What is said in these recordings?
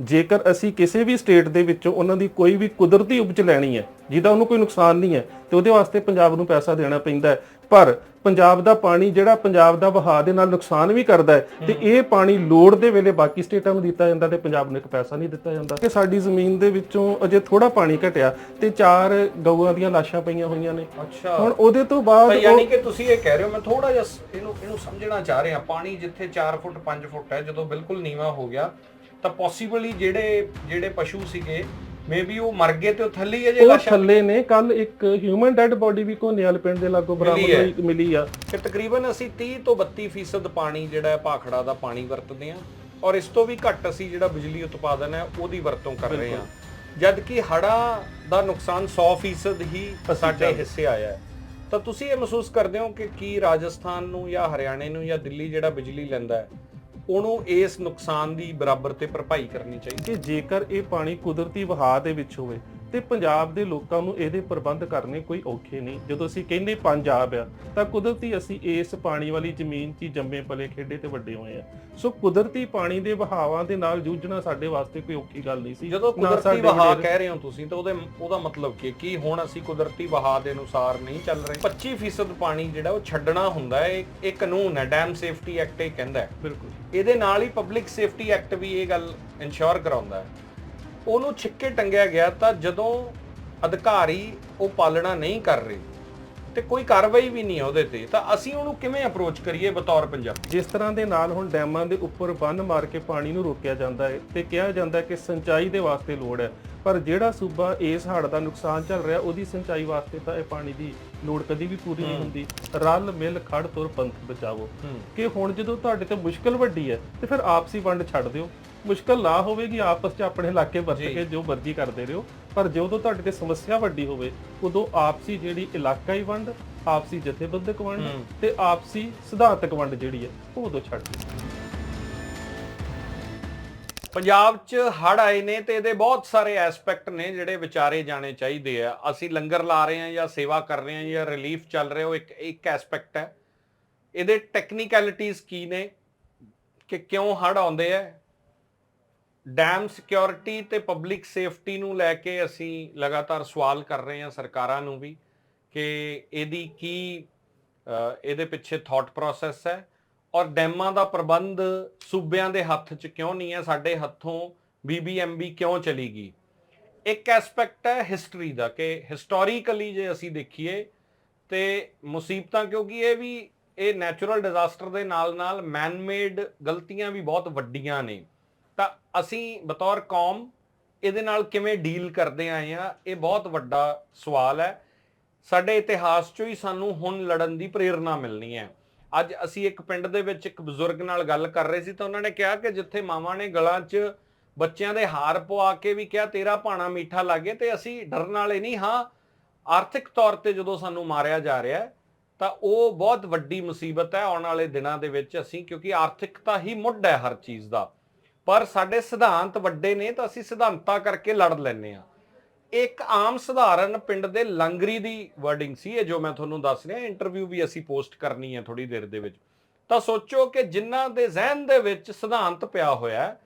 ਜੇਕਰ ਅਸੀਂ ਕਿਸੇ ਵੀ ਸਟੇਟ ਦੇ ਵਿੱਚੋਂ ਉਹਨਾਂ ਦੀ ਕੋਈ ਵੀ ਕੁਦਰਤੀ ਉਪਜ ਲੈਣੀ ਹੈ ਜਿਹਦਾ ਉਹਨੂੰ ਕੋਈ ਨੁਕਸਾਨ ਨਹੀਂ ਹੈ ਤੇ ਉਹਦੇ ਵਾਸਤੇ ਪੰਜਾਬ ਨੂੰ ਪੈਸਾ ਦੇਣਾ ਪੈਂਦਾ ਹੈ। ਪਰ ਪੰਜਾਬ ਦਾ ਪਾਣੀ ਜਿਹੜਾ ਪੰਜਾਬ ਦਾ ਵਹਾਅ ਦੇ ਨਾਲ ਨੁਕਸਾਨ ਵੀ ਕਰਦਾ ਹੈ ਤੇ ਇਹ ਪਾਣੀ ਲੋੜ ਦੇ ਵੇਲੇ ਬਾਕੀ ਸਟੇਟਾਂ ਨੂੰ ਦਿੱਤਾ ਜਾਂਦਾ ਤੇ ਪੰਜਾਬ ਨੂੰ ਇੱਕ ਪੈਸਾ ਨਹੀਂ ਦਿੱਤਾ ਜਾਂਦਾ। ਕਿ ਸਾਡੀ ਜ਼ਮੀਨ ਦੇ ਵਿੱਚੋਂ ਅਜੇ ਥੋੜਾ ਪਾਣੀ ਘਟਿਆ ਤੇ ਚਾਰ ਗਊਆਂ ਦੀਆਂ ਲਾਸ਼ਾਂ ਪਈਆਂ ਹੋਈਆਂ ਨੇ। ਅੱਛਾ। ਹੁਣ ਉਹਦੇ ਤੋਂ ਬਾਅਦ ਯਾਨੀ ਕਿ ਤੁਸੀਂ ਇਹ ਕਹਿ ਰਹੇ ਹੋ ਮੈਂ ਥੋੜਾ ਜਿਹਾ ਇਹਨੂੰ ਇਹਨੂੰ ਸਮਝਣਾ ਚਾਹ ਰਿਹਾ ਪਾਣੀ ਜਿੱਥੇ 4 ਫੁੱਟ 5 ਫੁੱਟ ਹੈ ਜਦੋਂ ਬਿਲਕੁਲ ਨੀਵਾ ਹੋ ਗਿਆ ਤਾਂ ਪੋਸੀਬਲੀ ਜਿਹੜੇ ਜਿਹੜੇ ਪਸ਼ੂ ਸੀਗੇ ਮੇਬੀ ਉਹ ਮਰ ਗਏ ਤੇ ਉਹ ਥੱਲੇ ਹੀ ਅਜੇ ਉਹ ਲਾਸ਼ਾਂ ਥੱਲੇ ਨੇ ਕੱਲ ਇੱਕ ਹਿਊਮਨ ਡੈਡ ਬੋਡੀ ਵੀ ਕੋਨੇਵਾਲ ਪਿੰਡ ਦੇ ਲਾਗੋਂ ਬਰਾਮਦ। ਹੋਈ ਮਿਲੀ ਆ। ਕਿ ਤਕਰੀਬਨ ਅਸੀਂ 30 ਤੋਂ 32% ਪਾਣੀ ਜਿਹੜਾ ਹੈ ਭਾਖੜਾ ਦਾ ਪਾਣੀ ਵਰਤਦੇ ਹਾਂ। ਔਰ ਇਸ ਤੋਂ ਵੀ ਘੱਟ ਅਸੀਂ ਜਿਹੜਾ ਬਿਜਲੀ ਉਤਪਾਦਨ ਹੈ ਉਹਦੀ ਵਰਤੋਂ ਕਰ ਰਹੇ ਹਾਂ। ਜਦ ਕਿ ਹੜ੍ਹਾਂ ਦਾ ਨੁਕਸਾਨ 100% ਹੀ ਸਾਡੇ ਹਿੱਸੇ ਆਇਆ ਹੈ। ਤਾਂ ਤੁਸੀਂ ਇਹ ਮਹਿਸੂਸ ਕਰਦੇ ਹੋ ਕਿ ਕੀ ਰਾਜਸਥਾਨ ਨੂੰ ਜਾਂ ਹਰਿਆਣੇ ਨੂੰ ਜਾਂ ਦਿੱਲੀ ਜਿਹੜਾ ਬਿਜਲੀ ਲੈਂਦਾ ਹੈ ਉਹਨੂੰ ਇਸ ਨੁਕਸਾਨ ਦੀ ਬਰਾਬਰ ਤੇ ਭਰਪਾਈ ਕਰਨੀ ਚਾਹੀਦੀ ਕਿ ਜੇਕਰ ਇਹ ਪਾਣੀ ਕੁਦਰਤੀ ਵਹਾਅ ਦੇ ਵਿੱਚ ਹੋਵੇ ਤੇ ਪੰਜਾਬ ਦੇ ਲੋਕਾਂ ਨੂੰ ਇਹਦੇ ਪ੍ਰਬੰਧ ਕਰਨੇ ਕੋਈ ਔਖੇ ਨਹੀਂ। ਜਦੋਂ ਅਸੀਂ ਕਹਿੰਦੇ ਪੰਜਾਬ ਆ ਤਾਂ ਕੁਦਰਤੀ ਅਸੀਂ ਇਸ ਪਾਣੀ ਵਾਲੀ ਜ਼ਮੀਨ 'ਚ ਜੰਮੇ ਪਲੇ ਖੇਡੇ ਤੇ ਵੱਡੇ ਹੋਏ ਆ। ਸੋ ਕੁਦਰਤੀ ਪਾਣੀ ਦੇ ਵਹਾਵਾਂ ਦੇ ਨਾਲ ਜੂਝਣਾ ਸਾਡੇ ਵਾਸਤੇ ਕੋਈ ਔਖੀ ਗੱਲ ਨਹੀਂ ਸੀ। ਜਦੋਂ ਕੁਦਰਤੀ ਵਡੇਰੇ- ਕਹਿ ਰਹੇ ਹੋ ਤੁਸੀਂ ਤਾਂ ਉਹਦੇ ਉਹਦਾ ਮਤਲਬ ਕੀ? ਕੀ ਹੁਣ ਅਸੀਂ ਕੁਦਰਤੀ ਵਹਾਅ ਦੇ ਅਨੁਸਾਰ ਨਹੀਂ ਚੱਲ ਰਹੇ? 25% ਪਾਣੀ ਜਿਹੜਾ ਉਹ ਛੱਡਣਾ ਹੁੰਦਾ ਹੈ ਇਹ- ਇਹ ਕਾਨੂੰਨ ਹੈ ਡੈਮ ਸੇਫਟੀ ਐਕਟ ਇਹ ਕਹਿੰਦਾ ਹੈ। ਬਿਲਕੁਲ ਇਹਦੇ ਨਾਲ ਹੀ ਪਬਲਿਕ ਸੇਫਟੀ ਐਕਟ ਵੀ ਇਹ ਗੱਲ ਇਨਸ਼ੋਰ ਕਰਾਉਂਦਾ ਹੈ। ਉਹਨੂੰ ਛਿੱਕੇ ਟੰਗਿਆ ਗਿਆ ਤਾਂ ਜਦੋਂ ਅਧਿਕਾਰੀ ਉਹ ਪਾਲਣਾ ਨਹੀਂ ਕਰ ਰਹੇ ਤੇ ਕੋਈ ਕਾਰਵਾਈ ਵੀ ਨਹੀਂ ਹੈ ਉਹਦੇ ਤੇ ਤਾਂ ਅਸੀਂ ਉਹਨੂੰ ਕਿਵੇਂ ਅਪਰੋਚ ਕਰੀਏ ਬਤੌਰ ਪੰਜਾਬ? ਜਿਸ ਤਰ੍ਹਾਂ ਦੇ ਨਾਲ ਹੁਣ ਡੈਮਾਂ ਦੇ ਉੱਪਰ ਬੰਨ ਮਾਰ ਕੇ ਪਾਣੀ ਨੂੰ ਰੋਕਿਆ ਜਾਂਦਾ ਹੈ ਤੇ ਕਿਹਾ ਜਾਂਦਾ ਹੈ ਕਿ ਸਿੰਚਾਈ ਦੇ ਵਾਸਤੇ ਲੋੜ ਹੈ ਪਰ ਜਿਹੜਾ ਸੂਬਾ ਇਸ ਹੜ੍ਹ ਦਾ ਨੁਕਸਾਨ ਚੱਲ ਰਿਹਾ ਉਹਦੀ ਸਿੰਚਾਈ ਵਾਸਤੇ ਤਾਂ ਇਹ ਪਾਣੀ ਦੀ ਲੋੜ ਕਦੀ ਵੀ ਪੂਰੀ ਨਹੀਂ ਹੁੰਦੀ। ਰਲ ਮਿਲ ਖੜ ਤੁਰ ਪੰਥ ਬਚਾਵੋ। ਕਿ ਹੁਣ ਜਦੋਂ ਤੁਹਾਡੇ ਤੇ ਮੁਸ਼ਕਲ ਵੱਡੀ ਹੈ ਤੇ ਫਿਰ ਆਪਸੀ ਵੰਡ ਛੱਡ ਦਿਓ। ਮੁਸ਼ਕਲ ਨਾ ਹੋਵੇਗੀ ਆਪਸ 'ਚ ਆਪਣੇ ਇਲਾਕੇ ਵਰਤ ਕੇ ਜੋ ਮਰਜ਼ੀ ਕਰਦੇ ਰਹੋ ਪਰ ਜਦੋਂ ਤੁਹਾਡੇ ਤੇ ਸਮੱਸਿਆ ਵੱਡੀ ਹੋਵੇ ਉਦੋਂ ਆਪਸੀ ਜਿਹੜੀ ਇਲਾਕਾਈ ਵੰਡ ਆਪਸੀ ਜਥੇਬੰਦਕ ਵੰਡ ਤੇ ਆਪਸੀ ਸਿਧਾਂਤਕ ਵੰਡ ਜਿਹੜੀ ਹੈ ਉਹ ਉਦੋਂ ਛੱਡ ਦਿਓ ਪੰਜਾਬ 'ਚ ਹੜ ਆਏ ਨੇ ਤੇ ਇਹਦੇ ਬਹੁਤ ਸਾਰੇ ਐਸਪੈਕਟ ਨੇ ਜਿਹੜੇ ਵਿਚਾਰੇ ਜਾਣੇ ਚਾਹੀਦੇ ਆ। ਅਸੀਂ ਲੰਗਰ ਲਾ ਰਹੇ ਹਾਂ ਜਾਂ ਸੇਵਾ ਕਰ ਰਹੇ ਹਾਂ ਜਾਂ ਰਿਲੀਫ ਚੱਲ ਰਿਹਾ ਉਹ ਇੱਕ ਇੱਕ ਐਸਪੈਕਟ ਹੈ। ਇਹਦੇ ਟੈਕਨੀਕੈਲਿਟੀਆਂ ਕੀ ਨੇ? ਕਿ ਕਿਉਂ ਹੜ ਆਉਂਦੇ ਆ? ਡੈਮ ਸਿਕਿਉਰਿਟੀ ਤੇ ਪਬਲਿਕ ਸੇਫਟੀ ਨੂੰ ਲੈ ਕੇ ਅਸੀਂ ਲਗਾਤਾਰ ਸਵਾਲ ਕਰ ਰਹੇ ਹਾਂ ਸਰਕਾਰਾਂ ਨੂੰ ਵੀ ਕਿ ਇਹਦੀ ਕੀ ਇਹਦੇ ਪਿੱਛੇ ਥਾਟ ਪ੍ਰੋਸੈਸ ਹੈ ਔਰ ਡੈਮਾਂ ਦਾ ਪ੍ਰਬੰਧ ਸੂਬਿਆਂ ਦੇ ਹੱਥ 'ਚ ਕਿਉਂ ਨਹੀਂ ਹੈ? ਸਾਡੇ ਹੱਥੋਂ ਬੀਬੀਐਮਬੀ ਕਿਉਂ ਚਲੀ ਗਈ ਇੱਕ ਐਸਪੈਕਟ ਹੈ ਹਿਸਟਰੀ ਦਾ ਕਿ ਹਿਸਟੋਰੀਕਲੀ ਜੇ ਅਸੀਂ ਦੇਖੀਏ ਤੇ ਮੁਸੀਬਤਾਂ ਕਿਉਂਕਿ ਇਹ ਵੀ, ਇਹ ਨੈਚੁਰਲ ਡਿਜ਼ਾਸਟਰ ਦੇ ਨਾਲ-ਨਾਲ ਮੈਨ-ਮੇਡ ਗਲਤੀਆਂ ਵੀ ਬਹੁਤ ਵੱਡੀਆਂ ਨੇ। ਤਾਂ ਅਸੀਂ ਬਤੌਰ ਕੌਮ ਇਹਦੇ ਨਾਲ ਕਿਵੇਂ ਡੀਲ ਕਰਦੇ ਆਏ ਆ ਇਹ ਬਹੁਤ ਵੱਡਾ ਸਵਾਲ ਹੈ। ਸਾਡੇ ਇਤਿਹਾਸ 'ਚੋਂ ਹੀ ਸਾਨੂੰ ਹੁਣ ਲੜਨ ਦੀ ਪ੍ਰੇਰਣਾ ਮਿਲਣੀ ਹੈ। ਅੱਜ ਅਸੀਂ ਇੱਕ ਪਿੰਡ ਦੇ ਵਿੱਚ ਇੱਕ ਬਜ਼ੁਰਗ ਨਾਲ ਗੱਲ ਕਰ ਰਹੇ ਸੀ ਤਾਂ ਉਹਨਾਂ ਨੇ ਕਿਹਾ ਕਿ ਜਿੱਥੇ ਮਾਵਾਂ ਨੇ ਗਲਾਂ 'ਚ ਬੱਚਿਆਂ ਦੇ ਹਾਰ ਪਵਾ ਕੇ ਵੀ ਕਿਹਾ, ਤੇਰਾ ਭਾਣਾ ਮਿੱਠਾ ਲੱਗੇ, ਤੇ ਅਸੀਂ ਡਰਨ ਵਾਲੇ ਨਹੀਂ, ਹਾਂ, ਆਰਥਿਕ ਤੌਰ ਤੇ ਜਦੋਂ ਸਾਨੂੰ ਮਾਰਿਆ ਜਾ ਰਿਹਾ ਹੈ, ਤਾਂ ਉਹ ਬਹੁਤ ਵੱਡੀ ਮੁਸੀਬਤ ਹੈ ਆਉਣ ਵਾਲੇ ਦਿਨਾਂ ਦੇ ਵਿੱਚ ਅਸੀਂ, ਕਿਉਂਕਿ ਆਰਥਿਕਤਾ ਹੀ ਮੁੱਢ ਹੈ ਹਰ ਚੀਜ਼ ਦਾ। ਪਰ ਸਾਡੇ ਸਿਧਾਂਤ ਵੱਡੇ ਨੇ ਤਾਂ ਅਸੀਂ ਸਿਧਾਂਤਾਂ ਕਰਕੇ ਲੜ ਲੈਂਦੇ ਆ ਇੱਕ ਆਮ ਸਧਾਰਨ ਪਿੰਡ ਦੇ ਲੰਗਰੀ ਦੀ ਵਰਡਿੰਗ ਸੀ ਇਹ ਜੋ ਮੈਂ ਤੁਹਾਨੂੰ ਦੱਸ ਰਿਹਾ ਇੰਟਰਵਿਊ ਵੀ ਅਸੀਂ ਪੋਸਟ ਕਰਨੀ ਹੈ ਥੋੜੀ ਦੇਰ ਦੇ ਵਿੱਚ। ਤਾਂ ਸੋਚੋ ਕਿ ਜਿਨ੍ਹਾਂ ਦੇ ਜ਼ਿਹਨ ਦੇ ਵਿੱਚ ਸਿਧਾਂਤ ਪਿਆ ਹੋਇਆ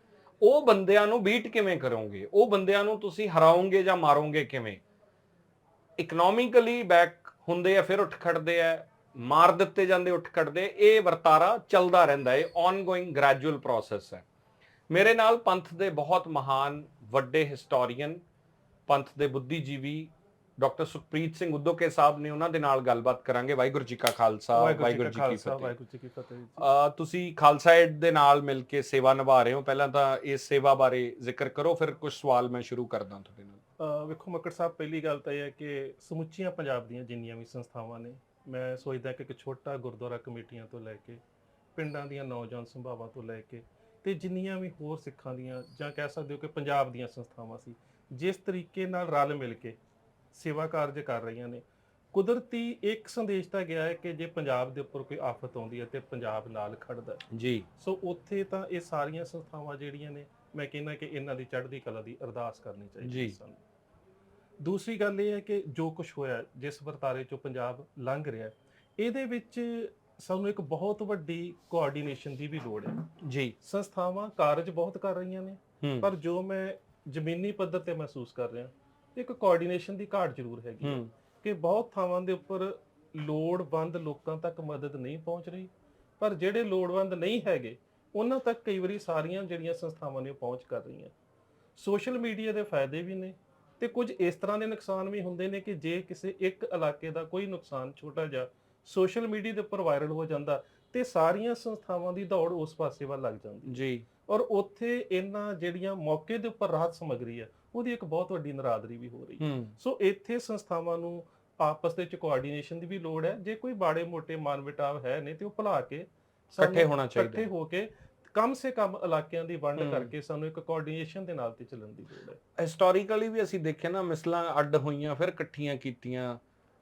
ਉਹ ਬੰਦਿਆਂ ਨੂੰ ਬੀਟ ਕਿਵੇਂ ਕਰੋਗੇ? ਉਹ ਬੰਦਿਆਂ ਨੂੰ ਤੁਸੀਂ ਹਰਾਓਗੇ ਜਾਂ ਮਾਰੋਗੇ ਕਿਵੇਂ? ਇਕਨੋਮਿਕਲੀ ਬੈਕ ਹੁੰਦੇ ਆ, ਫਿਰ ਉੱਠ ਖੜਦੇ ਆ, ਮਾਰ ਦਿੱਤੇ ਜਾਂਦੇ, ਉੱਠ ਖੜਦੇ ਇਹ ਵਰਤਾਰਾ ਚੱਲਦਾ ਰਹਿੰਦਾ ਹੈ ਆਨਗੋਇੰਗ ਗ੍ਰੈਜੂਅਲ ਪ੍ਰੋਸੈਸ ਹੈ। ਮੇਰੇ ਨਾਲ ਪੰਥ ਦੇ ਬਹੁਤ ਮਹਾਨ ਵੱਡੇ ਹਿਸਟੋਰੀਅਨ ਪੰਥ ਦੇ ਬੁੱਧੀਜੀਵੀ ਡਾਕਟਰ ਸੁਖਪ੍ਰੀਤ ਸਿੰਘ ਉਦੋਕੇ ਸਾਹਿਬ ਨੇ ਉਹਨਾਂ ਦੇ ਨਾਲ ਗੱਲਬਾਤ ਕਰਾਂਗੇ। ਵਾਹਿਗੁਰੂ ਜੀ ਕਾ ਖਾਲਸਾ ਵਾਹਿਗੁਰੂ ਜੀ ਕੀ ਫਤਿਹ। ਵਾਹਿਗੁਰੂ ਜੀ ਕੀ ਫਤਿਹ ਜੀ। ਅ, ਤੁਸੀਂ ਖਾਲਸਾ ਏਡ ਦੇ ਨਾਲ ਮਿਲ ਕੇ ਸੇਵਾ ਨਿਭਾ ਰਹੇ ਹੋ। ਪਹਿਲਾਂ ਤਾਂ ਇਸ ਸੇਵਾ ਬਾਰੇ ਜ਼ਿਕਰ ਕਰੋ ਫਿਰ ਕੁਝ ਸਵਾਲ ਮੈਂ ਸ਼ੁਰੂ ਕਰਦਾ ਤੁਹਾਡੇ ਨਾਲ। ਵੇਖੋ ਮੱਕੜ ਸਾਹਿਬ ਪਹਿਲੀ ਗੱਲ ਤਾਂ ਇਹ ਹੈ ਕਿ ਸਮੁੱਚੀਆਂ ਪੰਜਾਬ ਦੀਆਂ ਜਿੰਨੀਆਂ ਵੀ ਸੰਸਥਾਵਾਂ ਨੇ ਮੈਂ ਸੋਚਦਾ ਕਿ ਇੱਕ ਛੋਟਾ ਗੁਰਦੁਆਰਾ ਕਮੇਟੀਆਂ ਤੋਂ ਲੈ ਕੇ ਪਿੰਡਾਂ ਦੀਆਂ ਨੌਜਵਾਨ ਸੰਭਾਵਾਂ ਤੋਂ ਲੈ ਕੇ ਤੇ ਜਿੰਨੀਆਂ ਵੀ ਹੋਰ ਸਿੱਖਾਂ ਦੀਆਂ ਜਾਂ ਕਹਿ ਸਕਦੇ ਹੋ ਕਿ ਪੰਜਾਬ ਦੀਆਂ ਸੰਸਥਾਵਾਂ ਸੀ ਜਿਸ ਤਰੀਕੇ ਨਾਲ ਰਲ ਮਿਲ ਕੇ ਸੇਵਾ ਕਾਰਜ ਕਰ ਰਹੀਆਂ ਨੇ ਕੁਦਰਤੀ ਇੱਕ ਸੰਦੇਸ਼ ਤਾਂ ਗਿਆ ਹੈ ਕਿ ਜੇ ਪੰਜਾਬ ਦੇ ਉੱਪਰ ਕੋਈ ਆਫਤ ਆਉਂਦੀ ਹੈ ਤੇ ਪੰਜਾਬ ਨਾਲ ਖੜਦਾ ਹੈ। ਜੀ। ਸੋ ਉੱਥੇ ਤਾਂ ਇਹ ਸਾਰੀਆਂ ਸੰਸਥਾਵਾਂ ਜਿਹੜੀਆਂ ਨੇ ਮੈਂ ਕਹਿੰਦਾ ਕਿ ਇਹਨਾਂ ਦੀ ਚੜ੍ਹਦੀ ਕਲਾ ਦੀ ਅਰਦਾਸ ਕਰਨੀ ਚਾਹੀਦੀ ਜੀ। ਹੈ ਸਾਨੂੰ ਦੂਸਰੀ ਗੱਲ ਇਹ ਹੈ ਕਿ ਜੋ ਕੁਝ ਹੋਇਆ ਜਿਸ ਵਰਤਾਰੇ ਚੋਂ ਪੰਜਾਬ ਲੰਘ ਰਿਹਾ ਹੈ, ਇਹਦੇ ਵਿੱਚ ਸਾਨੂੰ ਇੱਕ ਬਹੁਤ ਵੱਡੀ ਕੋਆਰਡੀਨੇਸ਼ਨ ਦੀ ਵੀ ਲੋੜ ਹੈ। ਜੀ। ਸੰਸਥਾਵਾਂ ਕਾਰਜ ਬਹੁਤ ਕਰ ਰਹੀਆਂ ਨੇ ਪਰ ਜੋ ਮੈਂ ਜ਼ਮੀਨੀ ਪੱਧਰ ਤੇ ਮਹਿਸੂਸ ਕਰ ਰਿਹਾ ਇੱਕ ਕੋਆਰਡੀਨੇਸ਼ਨ ਦੀ ਘਾਟ ਜ਼ਰੂਰ ਹੈਗੀ ਹੈ ਕਿ ਬਹੁਤ ਥਾਵਾਂ ਦੇ ਉੱਪਰ ਲੋੜਵੰਦ ਲੋਕਾਂ ਤੱਕ ਮਦਦ ਨਹੀਂ ਪਹੁੰਚ ਰਹੀ ਪਰ ਜਿਹੜੇ ਲੋੜਵੰਦ ਨਹੀਂ ਹੈਗੇ ਉਹਨਾਂ ਤੱਕ ਕਈ ਵਾਰੀ ਸਾਰੀਆਂ ਜਿਹੜੀਆਂ ਸੰਸਥਾਵਾਂ ਨੇ ਪਹੁੰਚ ਕਰ ਰਹੀਆਂ। ਸੋਸ਼ਲ ਮੀਡੀਆ ਦੇ ਫਾਇਦੇ ਵੀ ਨੇ ਤੇ ਕੁਝ ਇਸ ਤਰ੍ਹਾਂ ਦੇ ਨੁਕਸਾਨ ਵੀ ਹੁੰਦੇ ਨੇ ਕਿ ਜੇ ਕਿਸੇ ਇੱਕ ਇਲਾਕੇ ਦਾ ਕੋਈ ਨੁਕਸਾਨ ਛੋਟਾ ਜਿਹਾ ਸੋਸ਼ਲ ਮੀਡੀਆ ਦੇ ਉੱਪਰ ਵਾਇਰਲ ਹੋ ਜਾਂਦਾ ਤੇ ਸਾਰੀਆਂ ਸੰਸਥਾਵਾਂ ਦੀ ਦੌੜ ਉਸ ਪਾਸੇ ਵੱਲ ਲੱਗ ਜਾਂਦੀ ਜੀ। ਔਰ ਉੱਥੇ ਇਹਨਾਂ ਜਿਹੜੀਆਂ ਮੌਕੇ ਦੇ ਉੱਪਰ ਰਾਹਤ ਸਮੱਗਰੀ ਹੈ ਉਹਦੀ ਇੱਕ ਬਹੁਤ ਵੱਡੀ ਨਰਾਦਰੀ ਵੀ ਹੋ ਰਹੀ ਹੈ। ਸੋ ਇੱਥੇ ਸੰਸਥਾਵਾਂ ਨੂੰ ਆਪਸ ਦੇ ਵਿੱਚ ਕੋਆਰਡੀਨੇਸ਼ਨ ਦੀ ਵੀ ਲੋੜ ਹੈ। ਜੇ ਕੋਈ ਬਾੜੇ ਮੋਟੇ ਮਨਮਿਟਾਵ ਹੈ ਨੇ ਤੇ ਉਹ ਭੁਲਾ ਕੇ ਇਕੱਠੇ ਹੋਣਾ ਚਾਹੀਦਾ ਇਕੱਠੇ ਹੋ। ਕੇ ਕਮ ਸੇ ਕਮ ਇਲਾਕਿਆਂ ਦੀ ਵੰਡ। ਕਰਕੇ ਸਾਨੂੰ ਇੱਕ ਕੋਆਰਡੀਨੇਸ਼ਨ ਦੇ ਨਾਲ ਤੇ ਚੱਲਣ ਦੀ ਲੋੜ ਹੈ। ਹਿਸਟੋਰੀਕਲੀ ਵੀ ਅਸੀਂ ਦੇਖਿਆ ਨਾ ਮਿਸਲਾਂ ਅੱਡ ਹੋਈਆਂ ਫਿਰ ਇਕੱਠੀਆਂ ਕੀਤੀਆਂ।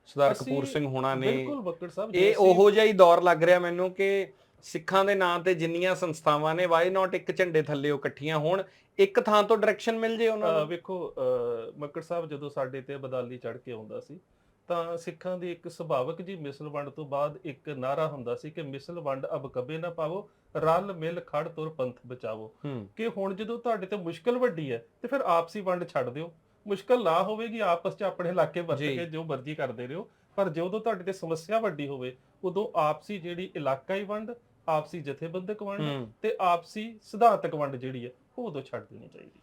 ਸਰਦਾਰ ਕਪੂਰ ਸਿੰਘ ਹੋਣਾ ਨੇ। ਬਿਲਕੁਲ ਬੱਕੜ ਸਾਹਿਬ ਇਹ ਉਹੋ ਜਿਹਾ ਹੀ ਦੌਰ ਲੱਗ ਰਿਹਾ ਮੈਨੂੰ ਕਿ ਸਿੱਖਾਂ ਦੇ ਨਾਂ ਤੇ ਜਿੰਨੀਆਂ ਸੰਸਥਾਵਾਂ ਨੇ ਵਾਈ ਨਾਟ ਇੱਕ ਝੰਡੇ ਥੱਲੇ ਉਹ ਇਕੱਠੀਆਂ ਹੋਣ? ਇੱਕ ਥਾਂ ਤੋਂ ਡਾਇਰੈਕਸ਼ਨ ਮਿਲ ਜੇ ਉਹਨਾਂ ਨੂੰ? ਵੇਖੋ ਮੱਕੜ ਸਾਹਿਬ ਜਦੋਂ ਸਾਡੇ ਤੇ ਬਦਾਲੀ ਚੜ ਕੇ ਆਉਂਦਾ ਸੀ ਤਾਂ ਸਿੱਖਾਂ ਦੀ ਇੱਕ ਸੁਭਾਵਕ ਜੀ ਮਿਸਲ ਵੰਡ ਤੋਂ ਬਾਅਦ ਇੱਕ ਨਾਰਾ ਹੁੰਦਾ ਸੀ ਕਿ ਮਿਸਲ ਵੰਡ ਅਬ ਕਬੇ ਨਾ ਪਾਵੋ ਰਲ ਮਿਲ ਖੜ ਤੁਰ ਪੰਥ ਬਚਾਵੋ। ਕਿ ਹੁਣ ਜਦੋਂ ਤੁਹਾਡੇ ਤੇ ਮੁਸ਼ਕਲ ਵੱਡੀ ਹੈ ਤੇ ਫਿਰ ਆਪਸੀ ਵੰਡ ਛੱਡ ਦਿਓ। ਮੁਸ਼ਕਲ ਨਾ ਹੋਵੇਗੀ ਆਪਸ 'ਚ ਆਪਣੇ ਇਲਾਕੇ ਵਰਤ। ਕੇ ਜੋ ਮਰਜ਼ੀ ਕਰਦੇ ਰਹੋ ਪਰ ਜਦੋਂ ਤੁਹਾਡੇ ਤੇ ਸਮੱਸਿਆ ਵੱਡੀ ਹੋਵੇ ਉਦੋਂ ਆਪਸੀ ਜਿਹੜੀ ਇਲਾਕਾਈ ਵੰਡ ਆਪਸੀ ਜਥੇਬੰਦਕ ਵੰਡ ਤੇ ਆਪਸੀ ਸਿਧਾਂਤਕ ਵੰਡ ਜਿਹੜੀ ਹੈ ਉਹ ਉਦੋਂ ਛੱਡ ਦੇਣੀ ਚਾਹੀਦੀ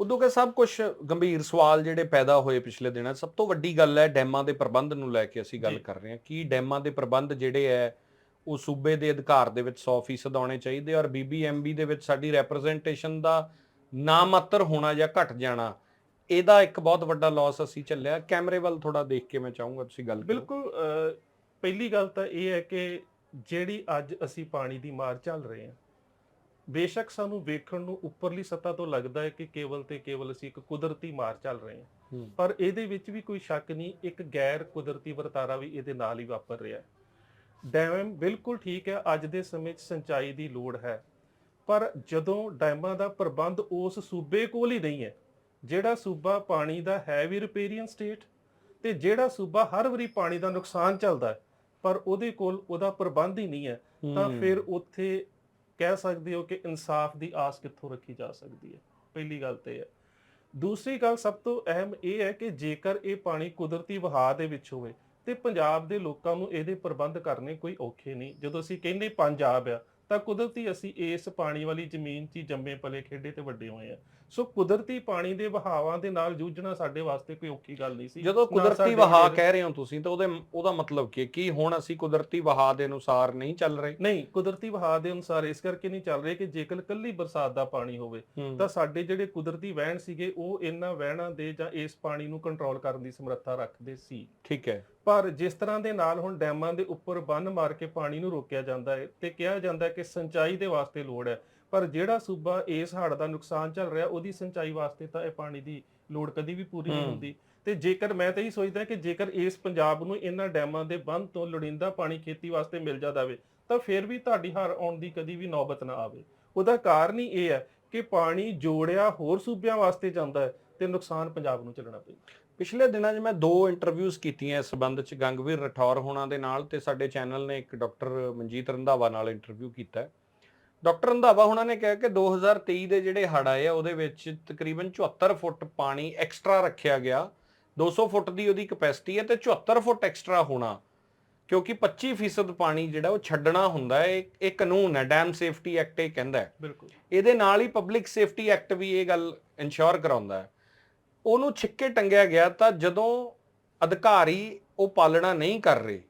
ਉਦੋਂ ਕਿ ਸਭ ਕੁਝ ਗੰਭੀਰ ਸਵਾਲ ਜਿਹੜੇ ਪੈਦਾ ਹੋਏ ਪਿਛਲੇ ਦਿਨਾਂ ਸਭ ਤੋਂ ਵੱਡੀ ਗੱਲ ਹੈ ਡੈਮਾਂ ਦੇ ਪ੍ਰਬੰਧ ਨੂੰ ਲੈ ਕੇ ਅਸੀਂ ਗੱਲ। ਕਰ ਰਹੇ ਹਾਂ ਕੀ ਡੈਮਾਂ ਦੇ ਪ੍ਰਬੰਧ ਜਿਹੜੇ ਹੈ ਉਹ ਸੂਬੇ ਦੇ ਅਧਿਕਾਰ ਦੇ ਵਿੱਚ 100% ਆਉਣੇ ਚਾਹੀਦੇ ਔਰ ਬੀਬੀਐਮਬੀ ਦੇ ਵਿੱਚ ਸਾਡੀ ਰੈਪਰੈਜ਼ੈਂਟੇਸ਼ਨ ਦਾ ਨਾਮਾਤਰ ਹੋਣਾ ਜਾਂ ਘਟ ਜਾਣਾ ਇਹਦਾ ਇੱਕ ਬਹੁਤ ਵੱਡਾ ਲਾਸ ਅਸੀਂ ਚੱਲਿਆ ਕੈਮਰੇ ਵੱਲ ਥੋੜਾ ਦੇਖ ਕੇ ਮੈਂ ਚਾਹੂੰਗਾ ਤੁਸੀਂ ਗੱਲ ਕਰੋ। ਬਿਲਕੁਲ ਅਹ, ਪਹਿਲੀ ਗੱਲ ਤਾਂ ਇਹ ਹੈ ਕਿ ਜਿਹੜੀ ਅੱਜ ਅਸੀਂ ਪਾਣੀ ਦੀ ਮਾਰ ਚੱਲ ਰਹੇ ਹਾਂ ਬੇਸ਼ੱਕ ਸਾਨੂੰ ਵੇਖਣ ਨੂੰ ਉੱਪਰਲੀ ਸਤ੍ਹਾ ਤੋਂ ਲੱਗਦਾ ਹੈ ਕਿ ਕੇਵਲ ਤੇ ਕੇਵਲ ਅਸੀਂ ਇੱਕ ਕੁਦਰਤੀ ਮਾਰ ਚੱਲ ਰਹੇ ਹਾਂ। ਹੂੰ। ਪਰ ਇਹਦੇ ਵਿੱਚ ਵੀ ਕੋਈ ਸ਼ੱਕ ਨਹੀਂ ਇੱਕ ਗੈਰ ਕੁਦਰਤੀ ਵਰਤਾਰਾ ਵੀ ਇਹਦੇ ਨਾਲ ਹੀ ਵਾਪਰ ਰਿਹਾ ਹੈ। ਡੈਮ ਬਿਲਕੁਲ ਠੀਕ ਹੈ ਅੱਜ ਦੇ ਸਮੇਂ 'ਚ ਸਿੰਚਾਈ ਦੀ ਲੋੜ ਹੈ ਪਰ ਜਦੋਂ ਡੈਮਾਂ ਦਾ ਪ੍ਰਬੰਧ ਉਸ ਸੂਬੇ ਕੋਲ ਹੀ ਨਹੀਂ ਹੈ ਜਿਹੜਾ ਸੂਬਾ ਪਾਣੀ ਦਾ ਹੈ ਵੀ ਰਿਪੇਰੀਅਨ ਸਟੇਟ ਤੇ ਜਿਹੜਾ ਸੂਬਾ ਹਰ ਵਾਰੀ ਪਾਣੀ ਦਾ ਨੁਕਸਾਨ ਚੱਲਦਾ ਹੈ ਪਰ ਉਹਦੇ ਕੋਲ ਉਹਦਾ ਪ੍ਰਬੰਧ ਹੀ ਨਹੀਂ ਹੈ ਤਾਂ। ਫਿਰ ਉੱਥੇ ਕਹਿ ਸਕਦੇ ਹੋ ਕਿ ਇਨਸਾਫ ਦੀ ਆਸ ਕਿੱਥੋਂ ਰੱਖੀ ਜਾ ਸਕਦੀ ਹੈ? ਪਹਿਲੀ ਗੱਲ ਤੇ ਹੈ ਦੂਸਰੀ ਗੱਲ ਸਭ ਤੋਂ ਅਹਿਮ ਇਹ ਹੈ ਕਿ ਜੇਕਰ ਇਹ ਪਾਣੀ ਕੁਦਰਤੀ ਵਹਾਅ ਦੇ ਵਿੱਚ ਹੋਵੇ ਤੇ ਪੰਜਾਬ ਦੇ ਲੋਕਾਂ ਨੂੰ ਇਹਦੇ ਪ੍ਰਬੰਧ ਕਰਨੇ ਕੋਈ ਔਖੇ ਨਹੀਂ। ਜਦੋਂ ਅਸੀਂ ਕਹਿੰਦੇ ਪੰਜਾਬ ਆ ਤਾਂ ਕੁਦਰਤੀ ਅਸੀਂ ਇਸ ਪਾਣੀ ਵਾਲੀ ਜ਼ਮੀਨ 'ਚ ਹੀ ਜੰਮੇ ਪਲੇ ਖੇਡੇ ਤੇ ਵੱਡੇ ਹੋਏ ਆ ਸੋ ਕੁਦਰਤੀ ਪਾਣੀ ਦੇ ਵਹਾਵਾਂ ਦੇ ਨਾਲ ਜੂਝਣਾ ਸਾਡੇ ਵਾਸਤੇ ਕੋਈ ਔਖੀ ਗੱਲ ਨਹੀਂ ਸੀ। ਜਦੋਂ ਕੁਦਰਤੀ ਜਿਹੜੇ- ਕਹਿ ਰਹੇ ਹੋ ਤੁਸੀਂ ਤਾਂ ਉਹਦੇ ਉਹਦਾ ਮਤਲਬ ਕੀ ਕੀ ਹੁਣ ਅਸੀਂ ਕੁਦਰਤੀ ਵਹਾਅ ਦੇ ਅਨੁਸਾਰ ਨਹੀਂ ਚੱਲ ਰਹੇ? ਨਹੀਂ ਕੁਦਰਤੀ ਵਹਾਅ ਦੇ ਅਨੁਸਾਰ ਇਸ ਕਰਕੇ ਨਹੀਂ ਚੱਲ ਰਹੇ ਕਿ ਜੇਕਰ ਕੱਲੀ ਬਰਸਾਤ ਦਾ ਪਾਣੀ ਹੋਵੇ। ਤਾਂ ਸਾਡੇ ਜਿਹੜੇ ਕੁਦਰਤੀ ਵਹਿਣ ਸੀਗੇ ਉਹ ਇਹਨਾਂ ਵਹਿਣਾਂ ਦੇ ਜਾਂ ਇਸ ਪਾਣੀ ਨੂੰ ਕੰਟਰੋਲ ਕਰਨ ਦੀ ਸਮਰੱਥਾ ਰੱਖਦੇ ਸੀ। ਠੀਕ ਹੈ। ਪਰ ਜਿਸ ਤਰ੍ਹਾਂ ਦੇ ਨਾਲ ਹੁਣ ਡੈਮਾਂ ਦੇ ਉੱਪਰ ਬੰਨ ਮਾਰ ਕੇ ਪਾਣੀ ਨੂੰ ਰੋਕਿਆ ਜਾਂਦਾ ਹੈ ਤੇ ਕਿਹਾ ਜਾਂਦਾ ਹੈ ਕਿ ਸਿੰਚਾਈ ਦੇ ਵਾਸਤੇ ਲੋੜ ਹੈ ਪਰ ਜਿਹੜਾ ਸੂਬਾ ਇਸ ਹੜ੍ਹ ਦਾ ਨੁਕਸਾਨ ਚੱਲ ਰਿਹਾ ਉਹਦੀ ਸਿੰਚਾਈ ਵਾਸਤੇ ਤਾਂ ਇਹ ਪਾਣੀ ਦੀ ਲੋੜ ਕਦੀ ਵੀ ਪੂਰੀ ਨਹੀਂ। ਹੁੰਦੀ। ਤੇ ਜੇਕਰ ਮੈਂ ਤਾਂ ਇਹ ਸੋਚਦਾ ਕਿ ਜੇਕਰ ਇਸ ਪੰਜਾਬ ਨੂੰ ਇਹਨਾਂ ਡੈਮਾਂ ਦੇ ਬੰਨ ਤੋਂ ਲੋੜੀਂਦਾ ਪਾਣੀ ਖੇਤੀ ਵਾਸਤੇ ਮਿਲ ਜਾਵੇ ਤਾਂ ਫਿਰ ਵੀ ਤੁਹਾਡੀ ਹਾਰ ਆਉਣ ਦੀ ਕਦੀ ਵੀ ਨੌਬਤ ਨਾ ਆਵੇ। ਉਹਦਾ ਕਾਰਨ ਹੀ ਇਹ ਹੈ ਕਿ ਪਾਣੀ ਜੋੜਿਆ ਹੋਰ ਸੂਬਿਆਂ ਵਾਸਤੇ ਜਾਂਦਾ ਹੈ ਤੇ ਨੁਕਸਾਨ ਪੰਜਾਬ ਨੂੰ ਚੱਲਣਾ ਪੈਂਦਾ ਪਿਛਲੇ ਦਿਨਾਂ 'ਚ ਮੈਂ ਦੋ ਇੰਟਰਵਿਊਜ਼ ਕੀਤੀਆਂ ਇਸ ਸੰਬੰਧ 'ਚ ਗੰਗਵੀਰ ਰਠੌਰ ਹੋਣਾ ਦੇ ਨਾਲ ਤੇ ਸਾਡੇ ਚੈਨਲ ਨੇ ਇੱਕ ਡਾਕਟਰ ਮਨਜੀਤ ਰੰਧਾਵਾ ਨਾਲ ਇੰਟਰਵਿਊ ਕੀਤਾ। ਡਾਕਟਰ ਰੰਧਾਵਾ ਹੋਣਾ ਨੇ ਕਿਹਾ ਕਿ 2023 ਦੇ ਜਿਹੜੇ ਹੜ੍ਹ ਆਏ ਆ ਉਹਦੇ ਵਿੱਚ ਤਕਰੀਬਨ 74 ਫੁੱਟ ਪਾਣੀ ਐਕਸਟਰਾ ਰੱਖਿਆ ਗਿਆ। 200 ਫੁੱਟ ਦੀ ਉਹਦੀ ਕਪੈਸਿਟੀ ਹੈ ਤੇ 74 ਫੁੱਟ ਐਕਸਟਰਾ ਹੋਣਾ ਕਿਉਂਕਿ 25% ਪਾਣੀ ਜਿਹੜਾ ਉਹ ਛੱਡਣਾ ਹੁੰਦਾ ਹੈ ਇਹ- ਇਹ ਕਾਨੂੰਨ ਹੈ ਡੈਮ ਸੇਫਟੀ ਐਕਟ ਇਹ ਕਹਿੰਦਾ ਹੈ। ਬਿਲਕੁਲ। ਇਹਦੇ ਨਾਲ ਹੀ ਪਬਲਿਕ ਸੇਫਟੀ ਐਕਟ ਵੀ ਇਹ ਗੱਲ ਇਨਸ਼ੋਰ ਕਰਾਉਂਦਾ ਹੈ। ਉਹਨੂੰ ਛਿੱਕੇ ਟੰਗਿਆ ਗਿਆ ਤਾਂ ਜਦੋਂ ਅਧਿਕਾਰੀ ਉਹ ਪਾਲਣਾ ਨਹੀਂ ਕਰ ਰਹੇ